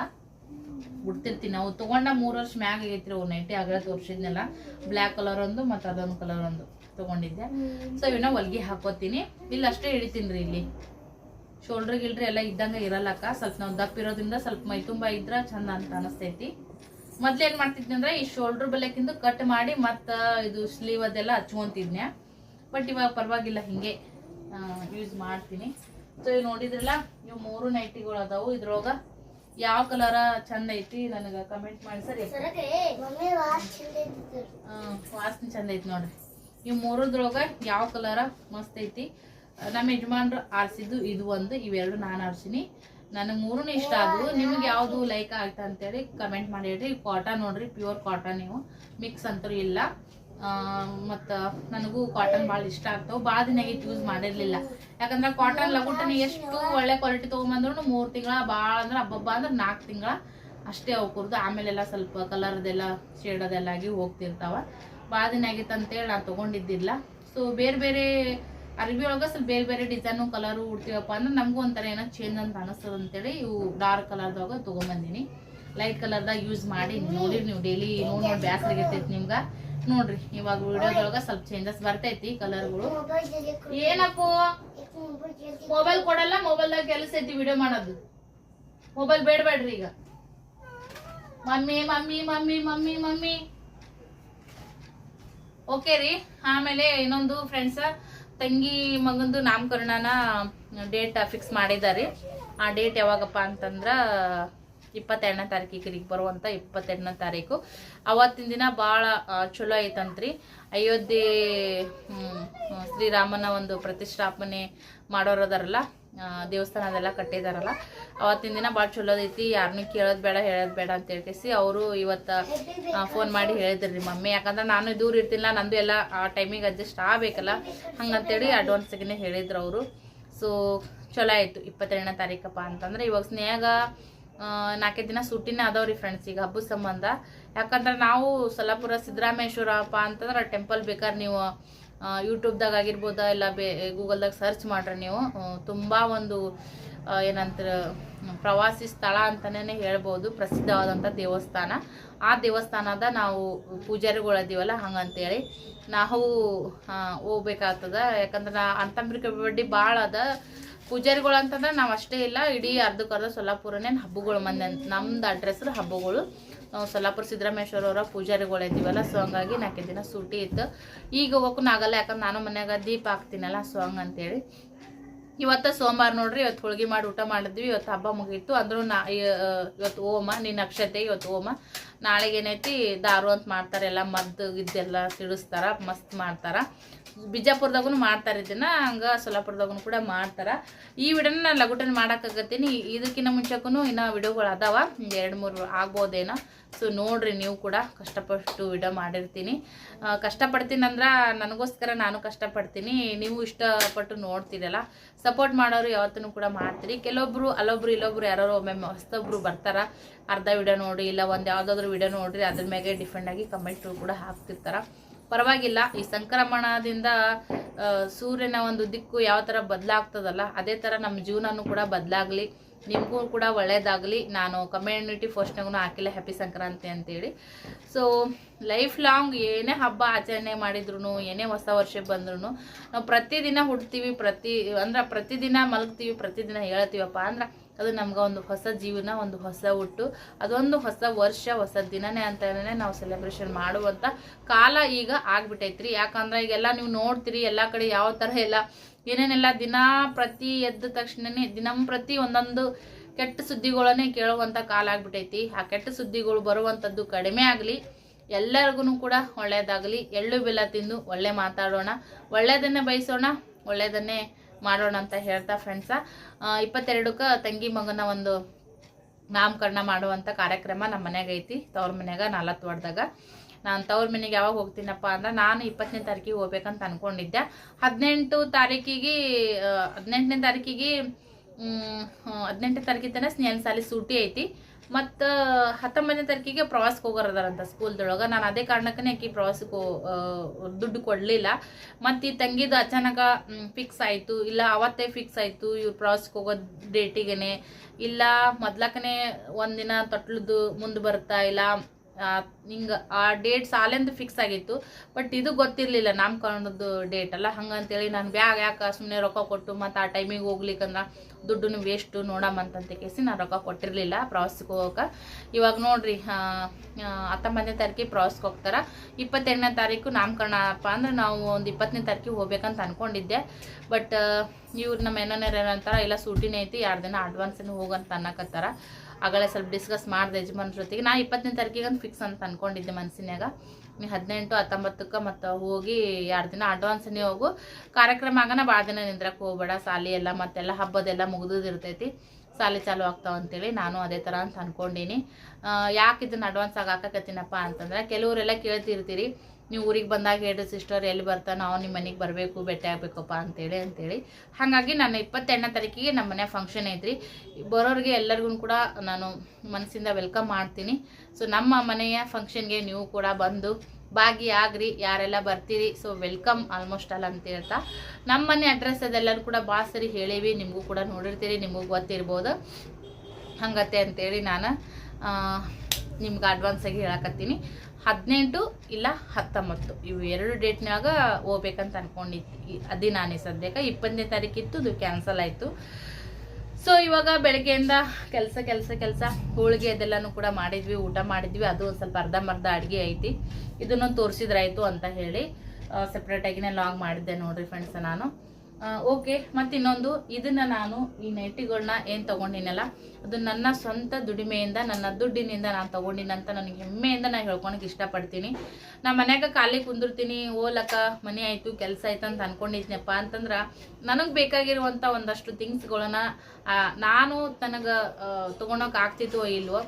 ಉಡ್ತಿರ್ತೀನಿ ಅವು ತೊಗೊಂಡ ಮೂರು ವರ್ಷ ಮ್ಯಾಗ ಆಗೈತ್ರಿ, ಅವು ನೈಟಿ ಆಗಲೇ ತೋರಿಸಿದ್ನೆಲ್ಲ. ಬ್ಲ್ಯಾಕ್ ಕಲರ್ ಒಂದು ಮತ್ತು ಅದೊಂದು ಕಲರ್ ಒಂದು ತಗೊಂಡಿದ್ದೆ. ಸೊ ಇವನ್ನ ಹೊಲ್ಗೆ ಹಾಕೋತೀನಿ. ಇಲ್ಲಿ ಅಷ್ಟೇ ಹಿಡಿತೀನಿ ರೀ ಇಲ್ಲಿ. ಶೋಲ್ಡರ್ ಗಿಲ್ಡ್ರಿ ಎಲ್ಲ ಇದ್ದಂಗ ಇರಲ್ಲಕ್ಕ ಸ್ವಲ್ಪ ನಾವು ದಪ್ಪ ಇರೋದ್ರಿಂದ ಸ್ವಲ್ಪ ಮೈ ತುಂಬ ಇದ್ರ ಚಂದ ಅಂತ ಅನಿಸ್ತೈತಿ. ಮೊದ್ಲು ಏನ್ ಮಾಡ್ತಿದ್ನಿ ಅಂದ್ರೆ ಈ ಶೋಲ್ಡರ್ ಬೆಲೆಕಿಂದ ಕಟ್ ಮಾಡಿ ಮತ್ತು ಇದು ಸ್ಲೀವ್ ಅದೆಲ್ಲ ಹಚ್ಕೊತಿದ್ನ್ಯ. ಬಟ್ ಇವಾಗ ಪರವಾಗಿಲ್ಲ, ಹಿಂಗೆ ಯೂಸ್ ಮಾಡ್ತೀನಿ. ಸೊ ಇವು ನೋಡಿದ್ರಲ್ಲ, ಇವು ಮೂರು ನೈಟಿಗಳು ಅದಾವು. ಇದ್ರೊಳಗ ಯಾವ ಕಲರ ಚಂದ ಐತಿ ನನಗ ಕಮೆಂಟ್ ಮಾಡಿ ಸರಿ ಆ, ವಾಸನೆ ಚಂದ ಐತಿ ನೋಡ್ರಿ. ಈ ಮೂರದ್ರೊಳಗ ಯಾವ ಕಲರ ಮಸ್ತ್ ಐತಿ? ನಮ್ಮ ಯಜಮಾನ್ರು ಆರಿಸಿದ್ದು ಇದು ಒಂದು ಇವೆರಡು ನಾನು ಆರಿಸಿನಿ. ನನಗೆ ಮೂರೂ ಇಷ್ಟ ಆದವು ನಿಮ್ಗೆ ಯಾವುದು ಲೈಕ್ ಆಗ್ತ ಅಂತೇಳಿ ಕಮೆಂಟ್ ಮಾಡಿ ಹೇಳ್ರಿ. ಕಾಟನ್ ನೋಡ್ರಿ ಪ್ಯೂರ್ ಕಾಟನ್ ನೀವು. ಮಿಕ್ಸ್ ಅಂತೂ ಇಲ್ಲ. ಮತ್ತು ನನಗೂ ಕಾಟನ್ ಭಾಳ ಇಷ್ಟ ಆಗ್ತಾವೆ. ಭಾಳ ದಿನ ಯೂಸ್ ಮಾಡಿರ್ಲಿಲ್ಲ. ಯಾಕಂದ್ರೆ ಕಾಟನ್ ಲಗುಟನಿ ಎಷ್ಟು ಒಳ್ಳೆ ಕ್ವಾಲಿಟಿ ತೊಗೊಂಬಂದ್ರು ಮೂರು ತಿಂಗಳ ಭಾಳ ಅಂದ್ರೆ ಹಬ್ಬಬ್ಬ ಅಂದ್ರೆ ನಾಲ್ಕು ತಿಂಗಳ ಅಷ್ಟೇ ಅವಕುರ್ದು ಆಮೇಲೆಲ್ಲ ಸ್ವಲ್ಪ ಕಲರ್ದೆಲ್ಲ ಶೇಡ್ ಅದೆಲ್ಲ ಆಗಿ ಹೋಗ್ತಿರ್ತಾವ. ಭಾಳ ದಿನ ಆಗಿತ್ತು ಅಂತೇಳಿ ನಾನು ತೊಗೊಂಡಿದ್ದಿಲ್ಲ. ಸೊ ಬೇರೆ ಬೇರೆ ಅರ್ಬಿ ಒಳಗೆ ಸ್ವಲ್ಪ ಬೇರೆ ಬೇರೆ ಡಿಸೈನು ಕಲರು ಉಡ್ತೀವಪ್ಪ ಅಂದ್ರೆ ನಮಗೂ ಒಂಥರ ಏನೋ ಚೇಂಜ್ ಅಂತ ಅನಿಸ್ತದ ಅಂತೇಳಿ ಇವು ಡಾರ್ಕ್ ಕಲರ್ದಾಗ ತೊಗೊಂಬಂದಿನಿ. ಲೈಟ್ ಕಲರ್ದಾಗ ಯೂಸ್ ಮಾಡಿ. ನೋಡಿರಿ ನೀವು ಡೈಲಿ ನೋಡಿ ನೋಡಿ ಬ್ಯಾಸರಿಗಿರ್ತೈತಿ ನಿಮ್ಗೆ. ನೋಡ್ರಿ, ಇವಾಗ ವಿಡಿಯೋದೊಳಗ ಸ್ವಲ್ಪ ಚೇಂಜಸ್ ಬರ್ತೈತಿ ಕಲರ್ಗಳು ಏನಪ್ಪ? ಮೊಬೈಲ್ ಕೊಡಲ್ಲ ಮೊಬೈಲ್ದಾಗ ಕೆಲಸ ಐತಿ ವಿಡಿಯೋ ಮಾಡೋದು. ಮೊಬೈಲ್ ಬೇಡಬೇಡ್ರಿ ಈಗ. Mummy mummy mummy mummy mummy. Okay ರೀ, ಆಮೇಲೆ ಇನ್ನೊಂದು ಫ್ರೆಂಡ್ಸ ತಂಗಿ ಮಗಂದು ನಾಮಕರಣನ ಡೇಟ್ ಫಿಕ್ಸ್ ಮಾಡಿದ್ದಾರೆ. ಆ ಡೇಟ್ ಯಾವಾಗಪ್ಪ ಅಂತಂದ್ರ ಇಪ್ಪತ್ತೆರಡನೇ ತಾರೀಕಿಗೆ ಈಗ ಬರುವಂಥ ಇಪ್ಪತ್ತೆರಡನೇ ತಾರೀಕು. ಅವತ್ತಿನ ದಿನ ಭಾಳ ಚಲೋ ಐತಂತ್ರಿ. ಅಯೋಧ್ಯೆ ಶ್ರೀರಾಮನ ಒಂದು ಪ್ರತಿಷ್ಠಾಪನೆ ಮಾಡೋರದಾರಲ್ಲ ದೇವಸ್ಥಾನ ಅದೆಲ್ಲ ಕಟ್ಟಿದಾರಲ್ಲ, ಅವತ್ತಿನ ದಿನ ಭಾಳ ಚಲೋ ಐತಿ ಯಾರನ್ನೂ ಕೇಳೋದು ಬೇಡ, ಹೇಳೋದು ಬೇಡ ಅಂತ ಹೇಳ್ಕೇಸಿ ಅವರು ಇವತ್ತು ಫೋನ್ ಮಾಡಿ ಹೇಳಿದ್ರಿ ಮಮ್ಮಿ. ಯಾಕಂದ್ರೆ ನಾನು ದೂರ ಇರ್ತಿಲ್ಲ, ನಂದು ಎಲ್ಲ, ಆ ಟೈಮಿಗೆ ಅಡ್ಜಸ್ಟ್ ಆಗಬೇಕಲ್ಲ. ಹಂಗಂತೇಳಿ ಅಡ್ವಾನ್ಸ್ಗೆ ಹೇಳಿದ್ರು ಅವರು. ಸೊ ಚಲೋ ಆಯಿತು ಇಪ್ಪತ್ತೆರಡನೇ ತಾರೀಕಪ್ಪ ಅಂತಂದ್ರೆ. ಇವಾಗ ಸ್ನೇಹ ನಾಲ್ಕೈದು ದಿನ ಸುಟ್ಟಿನೇ ಅದಾವ್ರಿ ಫ್ರೆಂಡ್ಸ್ ಈಗ ಹಬ್ಬದ ಸಂಬಂಧ. ಯಾಕಂದ್ರೆ ನಾವು ಸೊಲ್ಲಾಪುರ ಸಿದ್ದರಾಮೇಶ್ವರಪ್ಪ ಅಂತಂದ್ರೆ ಟೆಂಪಲ್ ಬೇಕಾದ್ರೆ ನೀವು ಯೂಟ್ಯೂಬ್ದಾಗ ಆಗಿರ್ಬೋದ ಇಲ್ಲ ಬೇ ಗೂಗಲ್ದಾಗ ಸರ್ಚ್ ಮಾಡ್ರಿ ನೀವು. ತುಂಬ ಒಂದು ಏನಂತ ಪ್ರವಾಸಿ ಸ್ಥಳ ಅಂತಲೇ ಹೇಳ್ಬೋದು. ಪ್ರಸಿದ್ಧವಾದಂಥ ದೇವಸ್ಥಾನ. ಆ ದೇವಸ್ಥಾನದ ನಾವು ಪೂಜಾರಿಗಳದೀವಲ್ಲ, ಹಂಗಂತೇಳಿ ನಾವು ಹೋಗ್ಬೇಕಾಗ್ತದ. ಯಾಕಂದ್ರೆ ನಾ ಅಂತಂಬ್ರಿಕೆ ಬಡ್ಡಿ ಭಾಳ ಅದ ಪೂಜಾರಿಗಳು ಅಂತಂದ್ರೆ ನಾವು ಅಷ್ಟೇ ಇಲ್ಲ, ಇಡೀ ಅರ್ಧಕ್ಕರ್ಧ ಸೊಲ್ಲಾಪುರನೇ ಹಬ್ಬಗಳು ಮಂದಿ ನಮ್ದು ಅಡ್ರೆಸ್ ಹಬ್ಬಗಳು. ನಾವು ಸೊಲ್ಲಾಪುರ ಸಿದ್ದರಾಮೇಶ್ವರ ಅವರ ಪೂಜಾರಿಗಳು ಇದ್ದೀವಲ್ಲ ಸೊ ಹಂಗಾಗಿ ನಾಲ್ಕೈದು ದಿನ ಸೂಟಿ ಇತ್ತು. ಈಗ ಹೋಗೋಕ್ಕೂ ಆಗಲ್ಲ, ಯಾಕಂದ್ರೆ ನಾನು ಮನ್ಯಾಗ ದೀಪ ಹಾಕ್ತೀನಲ್ಲ ಸೊ ಹಂಗಂತೇಳಿ. ಇವತ್ತು ಸೋಮವಾರ ನೋಡ್ರಿ, ಇವತ್ತು ಹೋಳ್ಗೆ ಮಾಡಿ ಊಟ ಮಾಡಿದ್ವಿ, ಇವತ್ತು ಹಬ್ಬ ಮುಗೀತು. ಅಂದ್ರೂ ನಾ ಇವತ್ತು ಓಮ ನಿನ್ನ ಅಕ್ಷತೆ ಇವತ್ತು ಓಮ ನಾಳೆಗೆ ಏನೈತಿ, ದಾರು ಅಂತ ಮಾಡ್ತಾರೆ, ಎಲ್ಲ ಮದ್ದು ಇದೆಲ್ಲ ಸಿಡಿಸ್ತಾರ, ಮಸ್ತ್ ಮಾಡ್ತಾರ. ಬಿಜಾಪುರದಾಗೂ ಮಾಡ್ತಾರೆ ಇದನ್ನ, ಹಂಗ ಸೊಲ್ಲಾಪುರದಾಗೂ ಕೂಡ ಮಾಡ್ತಾರ. ಈ ವಿಡಿಯೋನ ನಾನು ಲಘುಟನ್ ಮಾಡಕ್ಕಾಗತ್ತೀನಿ. ಇದಕ್ಕಿಂತ ಮುಂಚೆಗೂ ಇನ್ನ ವಿಡಿಯೋಗಳು ಅದಾವ. ಎರಡು ಮೂರು ಆಗ್ಬೋದೇನೋ. ಸೊ ನೋಡ್ರಿ ನೀವು ಕೂಡ ಕಷ್ಟಪಟ್ಟು ವಿಡಿಯೋ ಮಾಡಿರ್ತೀನಿ. ಕಷ್ಟಪಡ್ತೀನಿ ಅಂದ್ರೆ ನನಗೋಸ್ಕರ ನಾನು ಕಷ್ಟಪಡ್ತೀನಿ. ನೀವು ಇಷ್ಟಪಟ್ಟು ನೋಡ್ತೀರಲ್ಲ. ಸಪೋರ್ಟ್ ಮಾಡೋರು ಯಾವತ್ತೂ ಕೂಡ ಮಾಡ್ತೀರಿ. ಕೆಲವೊಬ್ರು, ಅಲ್ಲೊಬ್ರು, ಇಲ್ಲೊಬ್ರು ಯಾರೋ ಒಮ್ಮೊಮ್ಮೆ ಹೊಸ್ತೊಬ್ರು ಬರ್ತಾರ. ಅರ್ಧ ವಿಡಿಯೋ ನೋಡಿ, ಇಲ್ಲ ಒಂದು ಯಾವುದಾದ್ರೂ ವಿಡಿಯೋ ನೋಡ್ರಿ, ಅದ್ರ ಮ್ಯಾಗೆ ಡಿಫೆಂಡ್ ಆಗಿ ಕಮೆಂಟ್ ಕೂಡ ಹಾಕ್ತಿರ್ತಾರ. ಪರವಾಗಿಲ್ಲ, ಈ ಸಂಕ್ರಮಣದಿಂದ ಸೂರ್ಯನ ಒಂದು ದಿಕ್ಕು ಯಾವ ಥರ ಬದಲಾಗ್ತದಲ್ಲ, ಅದೇ ಥರ ನಮ್ಮ ಜೀವನನೂ ಕೂಡ ಬದಲಾಗಲಿ. ನಿಮಗೂ ಕೂಡ ಒಳ್ಳೇದಾಗಲಿ. ನಾನು ಕಮ್ಯುನಿಟಿ ಫಸ್ಟ್ನಾಗೂ ಹಾಕಿಲ್ಲ ಹ್ಯಾಪಿ ಸಂಕ್ರಾಂತಿ ಅಂತೇಳಿ. ಸೊ ಲೈಫ್ ಲಾಂಗ್ ಏನೇ ಹಬ್ಬ ಆಚರಣೆ ಮಾಡಿದ್ರು ಏನೇ ಹೊಸ ವರ್ಷ ಬಂದ್ರೂ ನಾವು ಪ್ರತಿದಿನ ಹುಡ್ತೀವಿ ಪ್ರತಿ, ಅಂದ್ರೆ ಪ್ರತಿದಿನ ಮಲಗ್ತೀವಿ, ಪ್ರತಿದಿನ ಹೇಳ್ತೀವಪ್ಪ ಅಂದ್ರೆ ಅದು ನಮ್ಗೆ ಒಂದು ಹೊಸ ಜೀವನ, ಒಂದು ಹೊಸ ಹುಟ್ಟು, ಅದೊಂದು ಹೊಸ ವರ್ಷ, ಹೊಸ ದಿನನೇ ಅಂತಲೇ ನಾವು ಸೆಲೆಬ್ರೇಷನ್ ಮಾಡುವಂಥ ಕಾಲ ಈಗ ಆಗ್ಬಿಟ್ಟೈತ್ರಿ. ಯಾಕಂದ್ರೆ ಈಗೆಲ್ಲ ನೀವು ನೋಡ್ತೀರಿ, ಎಲ್ಲ ಕಡೆ ಯಾವ ಥರ ಎಲ್ಲ ಏನೇನೆಲ್ಲ ದಿನ ಪ್ರತಿ ಎದ್ದ ತಕ್ಷಣನೇ ದಿನಂಪ್ರತಿ ಒಂದೊಂದು ಕೆಟ್ಟ ಸುದ್ದಿಗಳನ್ನೇ ಕೇಳುವಂಥ ಕಾಲ ಆಗ್ಬಿಟ್ಟೈತಿ. ಆ ಕೆಟ್ಟ ಸುದ್ದಿಗಳು ಬರುವಂಥದ್ದು ಕಡಿಮೆ ಆಗಲಿ ಎಲ್ಲರಿಗೂ ಕೂಡ ಒಳ್ಳೆಯದಾಗಲಿ ಎಳ್ಳು, ಬೆಲ್ಲ ತಿಂದು ಒಳ್ಳೆ ಮಾತಾಡೋಣ. ಒಳ್ಳೆಯದನ್ನೇ ಬಯಸೋಣ, ಒಳ್ಳೇದನ್ನೇ ಮಾಡೋಣ ಅಂತ ಹೇಳ್ತಾ ಫ್ರೆಂಡ್ಸ ಇಪ್ಪತ್ತೆರಡಕ್ಕೆ ತಂಗಿ ಮಗನ ಒಂದು ನಾಮಕರಣ ಮಾಡುವಂಥ ಕಾರ್ಯಕ್ರಮ ನಮ್ಮ ಮನೆಯಾಗ ಐತಿ, ತವ್ರ ಮನೆಯಾಗ ನಾಲ್ಕು ವಾರದಾಗ ನಾನು ತವ್ರ ಮನೆಗೆ ಯಾವಾಗ ಹೋಗ್ತೀನಪ್ಪ ಅಂದ್ರೆ ನಾನು ಇಪ್ಪತ್ತನೇ ತಾರೀಕಿಗೆ ಹೋಗ್ಬೇಕಂತ ಅನ್ಕೊಂಡಿದ್ದೆ. ಹದಿನೆಂಟು ತಾರೀಕಿಗೆ ಹದಿನೆಂಟನೇ ತಾರೀಕಿಗೆ ಹದಿನೆಂಟನೇ ತಾರೀಕಿಗೆ ತನಕ ಸ್ನೇಹ ಸಾಲಿ ಸೂಟಿ ಐತಿ. ಮತ್ತು, ಹತ್ತೊಂಬತ್ತನೇ ತಾರೀಕಿಗೆ ಪ್ರವಾಸಕ್ಕೆ ಹೋಗೋರದಾರಂತ ಸ್ಕೂಲ್ದೊಳಗೆ. ನಾನು ಅದೇ ಕಾರಣಕ್ಕೇ ಆಕಿ ಪ್ರವಾಸಕ್ಕೆ ದುಡ್ಡು ಕೊಡಲಿಲ್ಲ. ಮತ್ತು ಈ ತಂಗಿದು ಅಚಾನಕ ಫಿಕ್ಸ್ ಆಯಿತು. ಇಲ್ಲ, ಅವತ್ತೇ ಫಿಕ್ಸ್ ಆಯಿತು ಇವ್ರು ಪ್ರವಾಸಕ್ಕೆ ಹೋಗೋ ಡೇಟಿಗೆ ಇಲ್ಲ, ಮೊದ್ಲಕ್ಕನೆ ಒಂದಿನ ತೊಟ್ಲದ್ದು ಮುಂದೆ ಬರ್ತಾ ಇಲ್ಲ. ಹಿಂಗೆ ಆ ಡೇಟ್ ಸಾಲೆಂದು ಫಿಕ್ಸ್ ಆಗಿತ್ತು ಬಟ್ ಇದು ಗೊತ್ತಿರಲಿಲ್ಲ ನಾಮಕರಣದ್ದು ಡೇಟ್ ಅಲ್ಲ. ಹಂಗಂತೇಳಿ ನಾನು ಬ್ಯಾಗ್ ಯಾಕೆ ಸುಮ್ಮನೆ ರೊಕ್ಕ ಕೊಟ್ಟು ಮತ್ತು ಆ ಟೈಮಿಗೆ ಹೋಗ್ಲಿಕ್ಕಂದ್ರೆ ದುಡ್ಡು ವೇಸ್ಟು ನೋಡಮ್ಮಂತಂತ ಕೇಸಿ ನಾನು ರೊಕ್ಕ ಕೊಟ್ಟಿರಲಿಲ್ಲ ಪ್ರವಾಸಕ್ಕೆ ಹೋಗೋಕೆ. ಇವಾಗ ನೋಡಿರಿ ಹತ್ತೊಂಬತ್ತನೇ ತಾರೀಕಿಗೆ ಪ್ರವಾಸಕ್ಕೆ ಹೋಗ್ತಾರೆ. ಇಪ್ಪತ್ತೆಂಟನೇ ತಾರೀಕು ನಾಮಕರಣ ಅಪ್ಪ ಅಂದ್ರೆ ನಾವು ಒಂದು ಇಪ್ಪತ್ತನೇ ತಾರೀಕಿಗೆ ಹೋಗ್ಬೇಕಂತ ಅನ್ಕೊಂಡಿದ್ದೆ. ಬಟ್ ಇವ್ರು ನಮ್ಮ ಏನೋ ಏನಂತಾರ ಇಲ್ಲ ಸೂಟಿನೇ ಐತಿ ಎರಡು ದಿನ ಅಡ್ವಾನ್ಸನ್ನು ಹೋಗಂತ ಅನ್ನಕತ್ತಾರ. ಆಗಲೇ ಸ್ವಲ್ಪ ಡಿಸ್ಕಸ್ ಮಾಡಿದೆ ಯಜಮಾನ್ ಜೊತೆಗೆ. ನಾ ಇಪ್ಪತ್ತನೇ ತಾರೀಕಿಗೆ ಅಂತ ಫಿಕ್ಸ್ ಅಂತ ಅನ್ಕೊಂಡಿದ್ದೆ ಮನಸ್ಸಿನಾಗ ನೀವು ಹದಿನೆಂಟು, ಹತ್ತೊಂಬತ್ತಕ್ಕೆ ಮತ್ತು ಹೋಗಿ ಎರಡು ದಿನ ಅಡ್ವಾನ್ಸನೇ ಹೋಗು. ಕಾರ್ಯಕ್ರಮ ಆಗನ ಭಾಳ ದಿನ ನಿಂದ್ರಕ್ಕೆ ಹೋಗ್ಬೇಡ. ಸಾಲಿ ಎಲ್ಲ ಮತ್ತೆಲ್ಲ ಹಬ್ಬದೆಲ್ಲ ಮುಗಿದಿರ್ತೈತಿ ಸಾಲಿ ಚಾಲು ಆಗ್ತಾವೆ ಅಂತೇಳಿ ನಾನು ಅದೇ ಥರ ಅಂತ ಅಂದ್ಕೊಂಡೀನಿ ಯಾಕೆ ಇದನ್ನು ಅಡ್ವಾನ್ಸ್ ಆಗಿ ಹಾಕಕತ್ತೀನಪ್ಪ ಅಂತಂದ್ರೆ, ಕೆಲವರೆಲ್ಲ ಕೇಳ್ತಿರ್ತೀರಿ. ನೀವು ಊರಿಗೆ ಬಂದಾಗ ಹೇಳ್ರಿ ಸಿಸ್ಟರ್ ಎಲ್ಲಿ ಬರ್ತಾ? ನಾವು ನಿಮ್ಮ ಮನೆಗೆ ಬರಬೇಕು, ಭೇಟಿ ಆಗಬೇಕಪ್ಪ ಅಂತೇಳಿ ಅಂತೇಳಿ. ಹಾಗಾಗಿ ನಾನು ಇಪ್ಪತ್ತೆರಡನೇ ತಾರೀಕಿಗೆ ನಮ್ಮ ಮನೆ ಫಂಕ್ಷನ್ ಐತ್ರಿ. ಬರೋರಿಗೆ ಎಲ್ಲರಿಗೂ ಕೂಡ ನಾನು ಮನಸ್ಸಿಂದ ವೆಲ್ಕಮ್ ಮಾಡ್ತೀನಿ. ಸೊ ನಮ್ಮ ಮನೆಯ ಫಂಕ್ಷನ್ಗೆ ನೀವು ಕೂಡ ಬಂದು ಭಾಗಿಯಾಗ್ರಿ ಯಾರೆಲ್ಲ ಬರ್ತೀರಿ? ಸೊ ವೆಲ್ಕಮ್ ಆಲ್ಮೋಸ್ಟ್ ಅಲ್ಲ ಅಂತ ಹೇಳ್ತಾ. ನಮ್ಮ ಮನೆ ಅಡ್ರೆಸ್ ಅದೆಲ್ಲರೂ ಕೂಡ ಭಾಳ ಸರಿ ಹೇಳೀವಿ. ನಿಮಗೂ ಕೂಡ ನೋಡಿರ್ತೀರಿ, ನಿಮಗೂ ಗೊತ್ತಿರ್ಬೋದು. ಹಂಗತ್ತೆ ಅಂತೇಳಿ ನಾನು ನಿಮ್ಗೆ ಅಡ್ವಾನ್ಸಾಗಿ ಹೇಳಕತ್ತೀನಿ. ಹದಿನೆಂಟು ಇಲ್ಲ ಹತ್ತೊಂಬತ್ತು. ಇವು ಎರಡು ಡೇಟ್ನಾಗ ಹೋಗ್ಬೇಕಂತ ಅನ್ಕೊಂಡಿದ್ದೆ. ಅದೇ ನಾನೇ ಸದ್ಯಕ್ಕೆ. ಇಪ್ಪತ್ತನೇ ತಾರೀಕಿತ್ತು, ಅದು ಕ್ಯಾನ್ಸಲ್ ಆಯಿತು. ಸೊ ಇವಾಗ ಬೆಳಗ್ಗೆಯಿಂದ ಕೆಲಸ ಕೆಲಸ ಕೆಲಸ. ಹೋಳಿಗೆ ಅದೆಲ್ಲನೂ ಕೂಡ ಮಾಡಿದ್ವಿ, ಊಟ ಮಾಡಿದ್ವಿ. ಅದು ಒಂದು ಸ್ವಲ್ಪ ಅರ್ಧಂಬರ್ಧ ಅಡುಗೆ ಐತಿ. ಇದನ್ನೊಂದು ತೋರಿಸಿದ್ರಾಯ್ತು ಅಂತ ಹೇಳಿ ಸಪ್ರೇಟಾಗಿನೇ ಲಾಂಗ್ ಮಾಡಿದ್ದೆ ನೋಡ್ರಿ ಫ್ರೆಂಡ್ಸ್ ನಾನು. ಓಕೆ ಮತ್ತು ಇನ್ನೊಂದು ಇದನ್ನ ನಾನು ಈ ನೆಟ್ಟಿಗಳನ್ನ ಏನು ತಗೊಂಡಿನಲ್ಲ, ಅದು ನನ್ನ ಸ್ವಂತ ದುಡಿಮೆಯಿಂದ, ನನ್ನ ದುಡ್ಡಿನಿಂದ ನಾನು ತೊಗೊಂಡಿನಂತ ನನಗೆ ಹೆಮ್ಮೆಯಿಂದ ನಾನು ಹೇಳ್ಕೊಳಕ್ಕೆ ಇಷ್ಟಪಡ್ತೀನಿ. ನಾ ಮನ್ಯಾಗ ಖಾಲಿ ಕುಂದಿರ್ತೀನಿ, ಓಲಕ್ಕ, ಮನೆ ಆಯಿತು, ಕೆಲಸ ಆಯ್ತು ಅಂತ ಅನ್ಕೊಂಡಿದ್ನಪ್ಪ ಅಂತಂದ್ರೆ, ನನಗೆ ಬೇಕಾಗಿರುವಂಥ ಒಂದಷ್ಟು ಥಿಂಗ್ಸ್ಗಳನ್ನ ನಾನು ನನಗೆ ತೊಗೊಳಕ್ಕೆ ಆಗ್ತಿತ್ತೋ ಇಲ್ವೋ,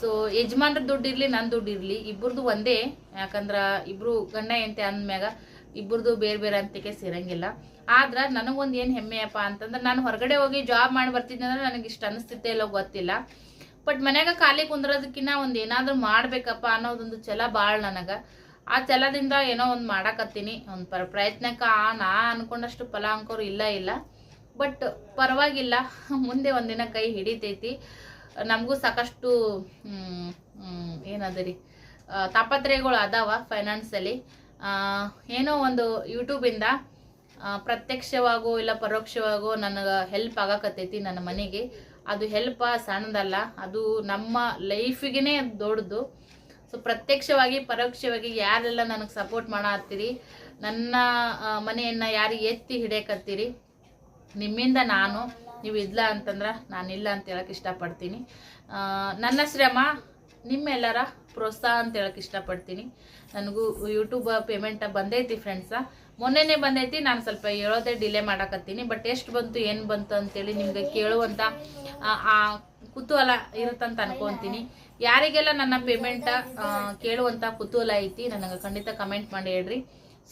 ಸೊ, ಯಜಮಾನ್ರ ದುಡ್ಡು ಇರಲಿ ನನ್ನ ದುಡ್ಡು ಇರಲಿ, ಇಬ್ಬರದು ಒಂದೇ, ಯಾಕಂದ್ರೆ ಇಬ್ಬರು ಗಂಡ ಎಂತೆ ಅಂದ್ಮ್ಯಾಗ, ಇಬ್ಬರದು ಬೇರೆ ಬೇರೆ ಅಂತಿಕೆ ಸೇರಂಗಿಲ್ಲ. ಆದ್ರೆ ನನಗೊಂದು ಏನು ಹೆಮ್ಮೆಯಪ್ಪ ಅಂತಂದ್ರೆ ನಾನು ಹೊರಗಡೆ ಹೋಗಿ ಜಾಬ್ ಮಾಡಿ ಬರ್ತಿದ್ದೆ ಅಂದ್ರೆ ನನಗೆ ಇಷ್ಟ ಅನಿಸ್ತಿತ್ತೆ ಇಲ್ಲೋ ಗೊತ್ತಿಲ್ಲ. ಬಟ್ ಮನ್ಯಾಗ ಖಾಲಿ ಕುಂದ್ರೋದಕ್ಕಿಂತ ಒಂದು ಏನಾದರೂ ಮಾಡ್ಬೇಕಪ್ಪ ಅನ್ನೋದೊಂದು ಛಲ ಭಾಳ ನನಗೆ. ಆ ಛಲದಿಂದ ಏನೋ ಒಂದು ಮಾಡಾಕತ್ತೀನಿ. ಒಂದು ಪರ ಪ್ರಯತ್ನಕ್ಕೆ ನಾ ಅನ್ಕೊಂಡಷ್ಟು ಫಲ ಅಂಕೋರು ಇಲ್ಲ ಇಲ್ಲ. ಬಟ್ ಪರವಾಗಿಲ್ಲ. ಮುಂದೆ ಒಂದಿನ ಕೈ ಹಿಡಿತೈತಿ. ನಮಗೂ ಸಾಕಷ್ಟು ಏನದ ರೀ ತಾಪತ್ರಯಗಳು ಅದಾವ ಫೈನಾನ್ಸಲ್ಲಿ ಏನೋ ಒಂದು ಯೂಟ್ಯೂಬಿಂದ ಪ್ರತ್ಯಕ್ಷವಾಗೋ ಇಲ್ಲ ಪರೋಕ್ಷವಾಗೋ ನನಗೆ ಹೆಲ್ಪ್ ಆಗಕತ್ತೈತಿ ನನ್ನ ಮನೆಗೆ. ಅದು ಹೆಲ್ಪ್ ಸಣ್ಣದಲ್ಲ, ಅದು ನಮ್ಮ ಲೈಫಿಗೆ ದೊಡ್ಡದು. ಸೊ ಪ್ರತ್ಯಕ್ಷವಾಗಿ, ಪರೋಕ್ಷವಾಗಿ ಯಾರೆಲ್ಲ ನನಗೆ ಸಪೋರ್ಟ್ ಮಾಡತ್ತೀರಿ, ನನ್ನ ಮನೆಯನ್ನು ಯಾರಿಗೆ ಯಾರು ಎತ್ತಿ ಹಿಡಿಯಕತ್ತೀರಿ, ನಿಮ್ಮಿಂದ ನಾನು, ನೀವು ಇಲ್ಲ ಅಂತಂದ್ರೆ ನಾನಿಲ್ಲ ಅಂತ ಹೇಳಕ್ಕೆ ಇಷ್ಟಪಡ್ತೀನಿ. ನನ್ನ ಶ್ರಮ, ನಿಮ್ಮೆಲ್ಲರ ಪ್ರೋತ್ಸಾಹ ಅಂತ ಹೇಳಕ್ಕೆ ಇಷ್ಟಪಡ್ತೀನಿ. ನನಗೂ ಯೂಟ್ಯೂಬ್ ಪೇಮೆಂಟ್ ಬಂದೈತಿ ಫ್ರೆಂಡ್ಸ ಮೊನ್ನೆನೇ ಬಂದೈತಿ ನಾನು ಸ್ವಲ್ಪ ಹೇಳೋದೇ ಡಿಲೇ ಮಾಡಾಕತ್ತೀನಿ ಬಟ್ ಎಷ್ಟು ಬಂತು ಏನು ಬಂತು ಅಂತೇಳಿ ನಿಮ್ಗೆ ಕೇಳುವಂಥ ಆ, ಕುತೂಹಲ ಇರುತ್ತಂತ ಅನ್ಕೊಂತೀನಿ. ಯಾರಿಗೆಲ್ಲ ನನ್ನ ಪೇಮೆಂಟ್ ಕೇಳುವಂಥ ಕುತೂಹಲ ಐತಿ ನನಗೆ ಖಂಡಿತ ಕಮೆಂಟ್ ಮಾಡಿ ಹೇಳ್ರಿ.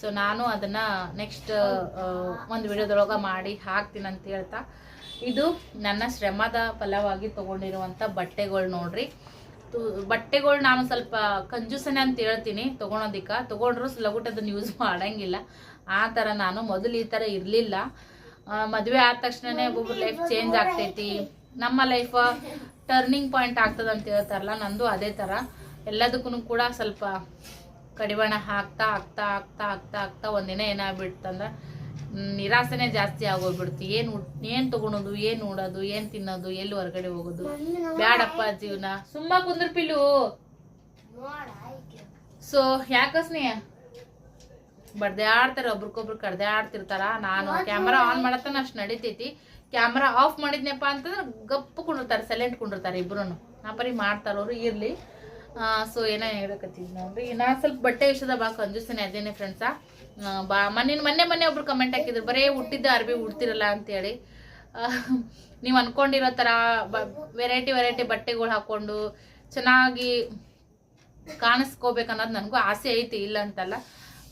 ಸೊ ನಾನು ಅದನ್ನ ನೆಕ್ಸ್ಟ್ ಒಂದು ವಿಡಿಯೋದೊಳಗೆ ಮಾಡಿ ಹಾಕ್ತೀನಿ ಅಂತ ಹೇಳ್ತಾ. ಇದು ನನ್ನ ಶ್ರಮದ ಫಲವಾಗಿ ತಗೊಂಡಿರುವಂತ ಬಟ್ಟೆಗಳು ನೋಡ್ರಿ. ಬಟ್ಟೆಗಳು ನಾನು ಸ್ವಲ್ಪ ಕಂಜೂಸನೆ ಅಂತ ಹೇಳ್ತೀನಿ ತಗೊಳೋದಿಕ್ಕ. ತಗೊಂಡ್ರು ಅದನ್ನ ಯೂಸ್ ಮಾಡಂಗಿಲ್ಲ. ಆ ಥರ ನಾನು ಮೊದಲು ಈ ತರ ಇರಲಿಲ್ಲ. ಮದುವೆ ಆದ ತಕ್ಷಣನೇ ಒಬ್ಬೊಬ್ರು ಲೈಫ್ ಚೇಂಜ್ ಆಗ್ತೈತಿ. ನಮ್ಮ ಲೈಫ್ ಟರ್ನಿಂಗ್ ಪಾಯಿಂಟ್ ಆಗ್ತದ ಅಂತ ಹೇಳ್ತಾರಲ್ಲ ನಂದು ಅದೇ ತರ. ಎಲ್ಲದಕ್ಕೂ ಕೂಡ ಸ್ವಲ್ಪ ಕಡಿವಾಣ ಹಾಕ್ತಾ ಹಾಕ್ತಾ ಹಾಕ್ತಾ ಹಾಕ್ತಾ ಹಾಕ್ತಾ ಒಂದಿನ ಏನಾಗ್ಬಿಡ್ತಂದ್ರೆ ನಿರಾಸೆನೆ ಜಾಸ್ತಿ ಆಗೋಗ್ಬಿಡ್ತು. ಏನು ಏನು ತಗೊಳೋದು ಏನು ನೋಡೋದು ಏನು ತಿನ್ನೋದು ಎಲ್ಲಿ ಹೊರಗಡೆ ಹೋಗೋದು. ಬ್ಯಾಡಪ್ಪ ಜೀವನ. ಸುಮ್ಮ ಕುಂದ್ರ ಆಯ್ತು ಸೊ ಯಾಕಸ್ನೇಯ ಬಡ್ದೆ ಆಡ್ತಾರೆ ಒಬ್ರಿಗೊಬ್ರು ಕಡ್ದೆ ಆಡ್ತಿರ್ತಾರ. ನಾನು ಕ್ಯಾಮ್ರಾ ಆನ್ ಮಾಡತ್ತನ ಅಷ್ಟು ನಡಿತೈತಿ. ಕ್ಯಾಮ್ರಾ ಆಫ್ ಮಾಡಿದ್ನಪ್ಪ ಅಂತಂದ್ರೆ ಗಪ್ಪು ಕುಂಡಿರ್ತಾರೆ ಸೈಲೆಂಟ್ ಕುಂಡಿರ್ತಾರೆ ಇಬ್ರು ನಾ ಪರಿ ಮಾಡ್ತಾರ ಇರಲಿ. ಸೊ ಏನೋ ಹೇಳಕತ್ತೀವಿ ನೋಡ್ರಿ. ನಾ ಸ್ವಲ್ಪ ಬಟ್ಟೆ ವಿಷಯದ ಬಾ ಕಂಜೂಸಿನ ಅದೇನೆ ಫ್ರೆಂಡ್ಸ ಬಾ ಮೊನ್ನೆ ಮೊನ್ನೆ ಮೊನ್ನೆ ಒಬ್ರು ಕಮೆಂಟ್ ಹಾಕಿದ್ರು ಬರೇ ಹುಟ್ಟಿದ್ದ ಅರ್ಬಿ ಉಡ್ತಿರಲ್ಲ ಅಂತೇಳಿ. ನೀವು ಅನ್ಕೊಂಡಿರೋ ಥರ ವೆರೈಟಿ ವೆರೈಟಿ ಬಟ್ಟೆಗಳು ಹಾಕೊಂಡು ಚೆನ್ನಾಗಿ ಕಾಣಿಸ್ಕೋಬೇಕು ಅನ್ನೋದು ನನಗೂ ಆಸೆ ಐತಿ ಇಲ್ಲ ಅಂತಲ್ಲ.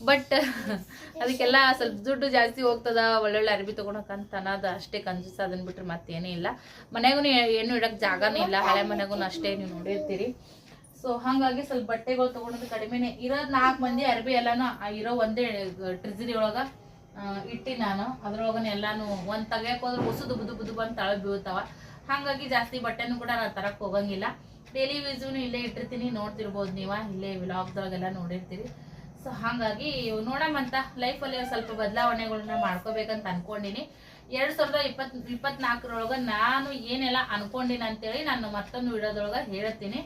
ಬಟ್ ಅದಕ್ಕೆಲ್ಲ ಸ್ವಲ್ಪ ದುಡ್ಡು ಜಾಸ್ತಿ ಹೋಗ್ತದ, ಒಳ್ಳೊಳ್ಳೆ ಅರ್ಬಿ ತೊಗೊಳಕಂತ ಅನ್ನೋದು ಅಷ್ಟೇ ಕಂಜೂಸ್ ಅದನ್ನ ಬಿಟ್ರೆ ಮತ್ತೇನೂ ಇಲ್ಲ. ಮನೆಗೂ ಏನು ಇಡಕ್ಕೆ ಜಾಗನೇ ಇಲ್ಲ, ಹಳೆ ಮನೆಗೂ ಅಷ್ಟೇ ನೀವು ನೋಡಿರ್ತೀರಿ. ಸೊ ಹಾಗಾಗಿ ಸ್ವಲ್ಪ ಬಟ್ಟೆಗಳು ತೊಗೊಳೋದು ಕಡಿಮೆನೆ. ಇರೋದು ನಾಲ್ಕು ಮಂದಿ ಅರ್ಬಿ ಎಲ್ಲಾನು ಇರೋ ಒಂದೇ ಟ್ರಿಜರಿ ಒಳಗೆ ಇಟ್ಟಿ ನಾನು. ಅದ್ರೊಳಗನೆ ಎಲ್ಲಾನು ಒಂದು ತೆಗಿಯಕ್ ಹೋದ್ರೆ ಉಸುದು ಬುದು ಬುದು ತಳ ಬೀಳ್ತಾವ. ಹಾಗಾಗಿ ಜಾಸ್ತಿ ಬಟ್ಟೆನೂ ಕೂಡ ನಾನು ತರಕ್ಕೆ ಹೋಗಂಗಿಲ್ಲ. ಡೈಲಿ ಯೂಸ್ನು ಇಲ್ಲೇ ಇಟ್ಟಿರ್ತೀನಿ, ನೋಡ್ತಿರ್ಬೋದು ನೀವು. ಇಲ್ಲೇ ವ್ಲಾಗ್ದೊಳಗೆಲ್ಲ ನೋಡಿರ್ತೀರಿ. ಸೊ ಹಾಗಾಗಿ ನೋಡಮಂತ ಲೈಫಲ್ಲಿ ಸ್ವಲ್ಪ ಬದಲಾವಣೆಗಳನ್ನ ಮಾಡ್ಕೋಬೇಕಂತ ಅನ್ಕೊಂಡಿನಿ. ಎರಡ್ ಸಾವಿರದ ಇಪ್ಪತ್, ಇಪ್ಪತ್ನಾಲ್ಕರೊಳಗ ನಾನು ಏನೆಲ್ಲ ಅನ್ಕೊಂಡಿನಿ ಅಂತೇಳಿ ನಾನು ಮತ್ತೊಂದು ವಿಡಿಯೋದೊಳಗ ಹೇಳ್ತೀನಿ.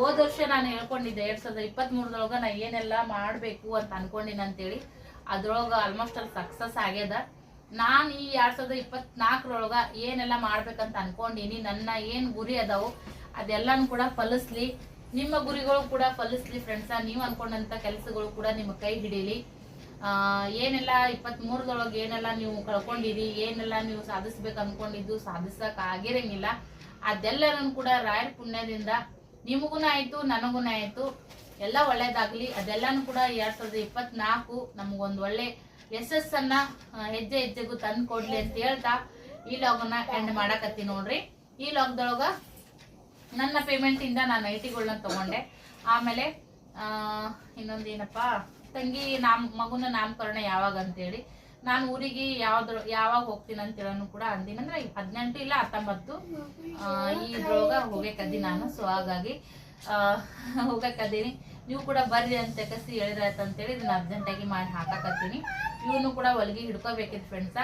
ಹೋದ ವರ್ಷ ನಾನು ಹೇಳ್ಕೊಂಡಿದ್ದೆ ಎರಡ್ ಸಾವಿರದ ಇಪ್ಪತ್ತ್ ಮೂರದೊಳಗ ನಾ ಏನೆಲ್ಲ ಮಾಡ್ಬೇಕು ಅಂತ ಅನ್ಕೊಂಡಿನಿ ಅಂತೇಳಿ. ಅದ್ರೊಳಗ ಆಲ್ಮೋಸ್ಟ್ ಅಲ್ಲಿ ಸಕ್ಸಸ್ ಆಗ್ಯದ. ನಾನು ಈ ಎರಡ್ ಸಾವಿರದ ಇಪ್ಪತ್ನಾಲ್ಕರೊಳಗ ಏನೆಲ್ಲ ಮಾಡ್ಬೇಕಂತ ಅನ್ಕೊಂಡಿನಿ, ನನ್ನ ಏನ್ ಗುರಿ ಅದಾವು, ಅದೆಲ್ಲಾನು ಕೂಡ ಫಲಿಸ್ಲಿ. ನಿಮ್ಮ ಗುರಿಗಳು ಕೂಡ ಫಲಿಸ್ಲಿ ಫ್ರೆಂಡ್ಸ ನೀವು ಅನ್ಕೊಂಡಂತ ಕೆಲಸಗಳು ಕೂಡ ನಿಮ್ಮ ಕೈ ಹಿಡೀಲಿ. ಏನೆಲ್ಲ ಇಪ್ಪತ್ತ್ ಮೂರದೊಳಗೆ ಏನೆಲ್ಲ ನೀವು ಕಳ್ಕೊಂಡಿರಿ, ಏನೆಲ್ಲ ನೀವು ಸಾಧಿಸ್ಬೇಕು ಅನ್ಕೊಂಡಿದ್ದು ಸಾಧಿಸಕ್ ಆಗಿರಂಗಿಲ್ಲ. ಅದೆಲ್ಲರನ್ನು ಕೂಡ ರಾಯರ್ ಪುಣ್ಯದಿಂದ ನಿಮಗೂ ಆಯ್ತು ನನಗೂ ಆಯ್ತು. ಎಲ್ಲ ಒಳ್ಳೇದಾಗ್ಲಿ. ಅದೆಲ್ಲಾನು ಕೂಡ ಎರಡ್ ಸಾವಿರದ ಇಪ್ಪತ್ನಾಲ್ಕು ನಮಗೊಂದು ಒಳ್ಳೆ ಯಶಸ್ಸನ್ನ ಹೆಜ್ಜೆ ಹೆಜ್ಜೆಗೂ ತಂದು ಕೊಡ್ಲಿ ಅಂತ ಹೇಳ್ತಾ ಈ ಲಾಗನ್ನ ಎಂಡ್ ಮಾಡಕತ್ತಿ ನೋಡ್ರಿ. ಈ ಲಾಗ್ದೊಳಗ ನನ್ನ ಪೇಮೆಂಟ್ ಇಂದ ನಾನು ನೈಟಿಗಳನ್ನ ತಗೊಂಡೆ. ಆಮೇಲೆ ಇನ್ನೊಂದು ಏನಪ್ಪ, ತಂಗಿ ನಾಮ್, ಮಗುನ ನಾಮಕರಣ ಯಾವಾಗ ಅಂತೇಳಿ, ನಾನು ಊರಿಗೆ ಯಾವ್ದ್ರ, ಯಾವಾಗ ಹೋಗ್ತೀನಿ ಅಂತೇಳನು ಕೂಡ ಅಂದಿನ. ಅಂದ್ರೆ ಹದಿನೆಂಟು ಇಲ್ಲ ಹತ್ತೊಂಬತ್ತು. ಈ ರೋಗ ಹೋಗಕ್ಕದಿ ನಾನು ಸೊ ಹಾಗಾಗಿ ಹೋಗಕ್ಕದೀನಿ ನೀವು ಕೂಡ ಬರ್ರಿ ಅಂತ ಕಸಿ ಹೇಳಿದ್ರಾಯ್ತು ಅಂತೇಳಿ ಇದನ್ನ ಅರ್ಜೆಂಟಾಗಿ ಮಾಡಿ ಹಾಕಾಕತ್ತೀನಿ. ಇವನು ಕೂಡ ಹೊಲಿಗೆ ಹಿಡ್ಕೋಬೇಕಿತ್ತು ಫ್ರೆಂಡ್ಸ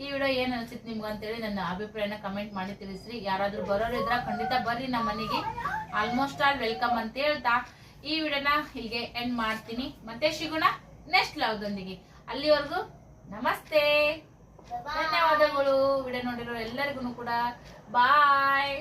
ಈ ವಿಡಿಯೋ ಏನ್ ಅನ್ಸಿತ್ತು ನಿಮ್ಗೆ ಅಂತೇಳಿ ನನ್ನ ಅಭಿಪ್ರಾಯನ ಕಮೆಂಟ್ ಮಾಡಿ ತಿಳಿಸ್ರಿ. ಯಾರಾದ್ರೂ ಬರೋರು ಇದ್ರ ಖಂಡಿತ ಬರ್ರಿ ನಮ್ಮ ಮನೆಗೆ. ಆಲ್ಮೋಸ್ಟ್ ಆಲ್ ವೆಲ್ಕಮ್ ಅಂತ ಹೇಳ್ತಾ ಈ ವಿಡಿಯೋನ ಇಲ್ಲಿಗೆ ಎಂಡ್ ಮಾಡ್ತೀನಿ. ಮತ್ತೆ ಸಿಗೋಣ ನೆಕ್ಸ್ಟ್ ಲಾವ್ದೊಂದಿಗೆ ಅಲ್ಲಿವರೆಗೂ ನಮಸ್ತೆ. ಧನ್ಯವಾದಗಳು. ವಿಡಿಯೋ ನೋಡಿರೋ ಎಲ್ಲರಿಗೂ ಕೂಡ. ಬಾಯ್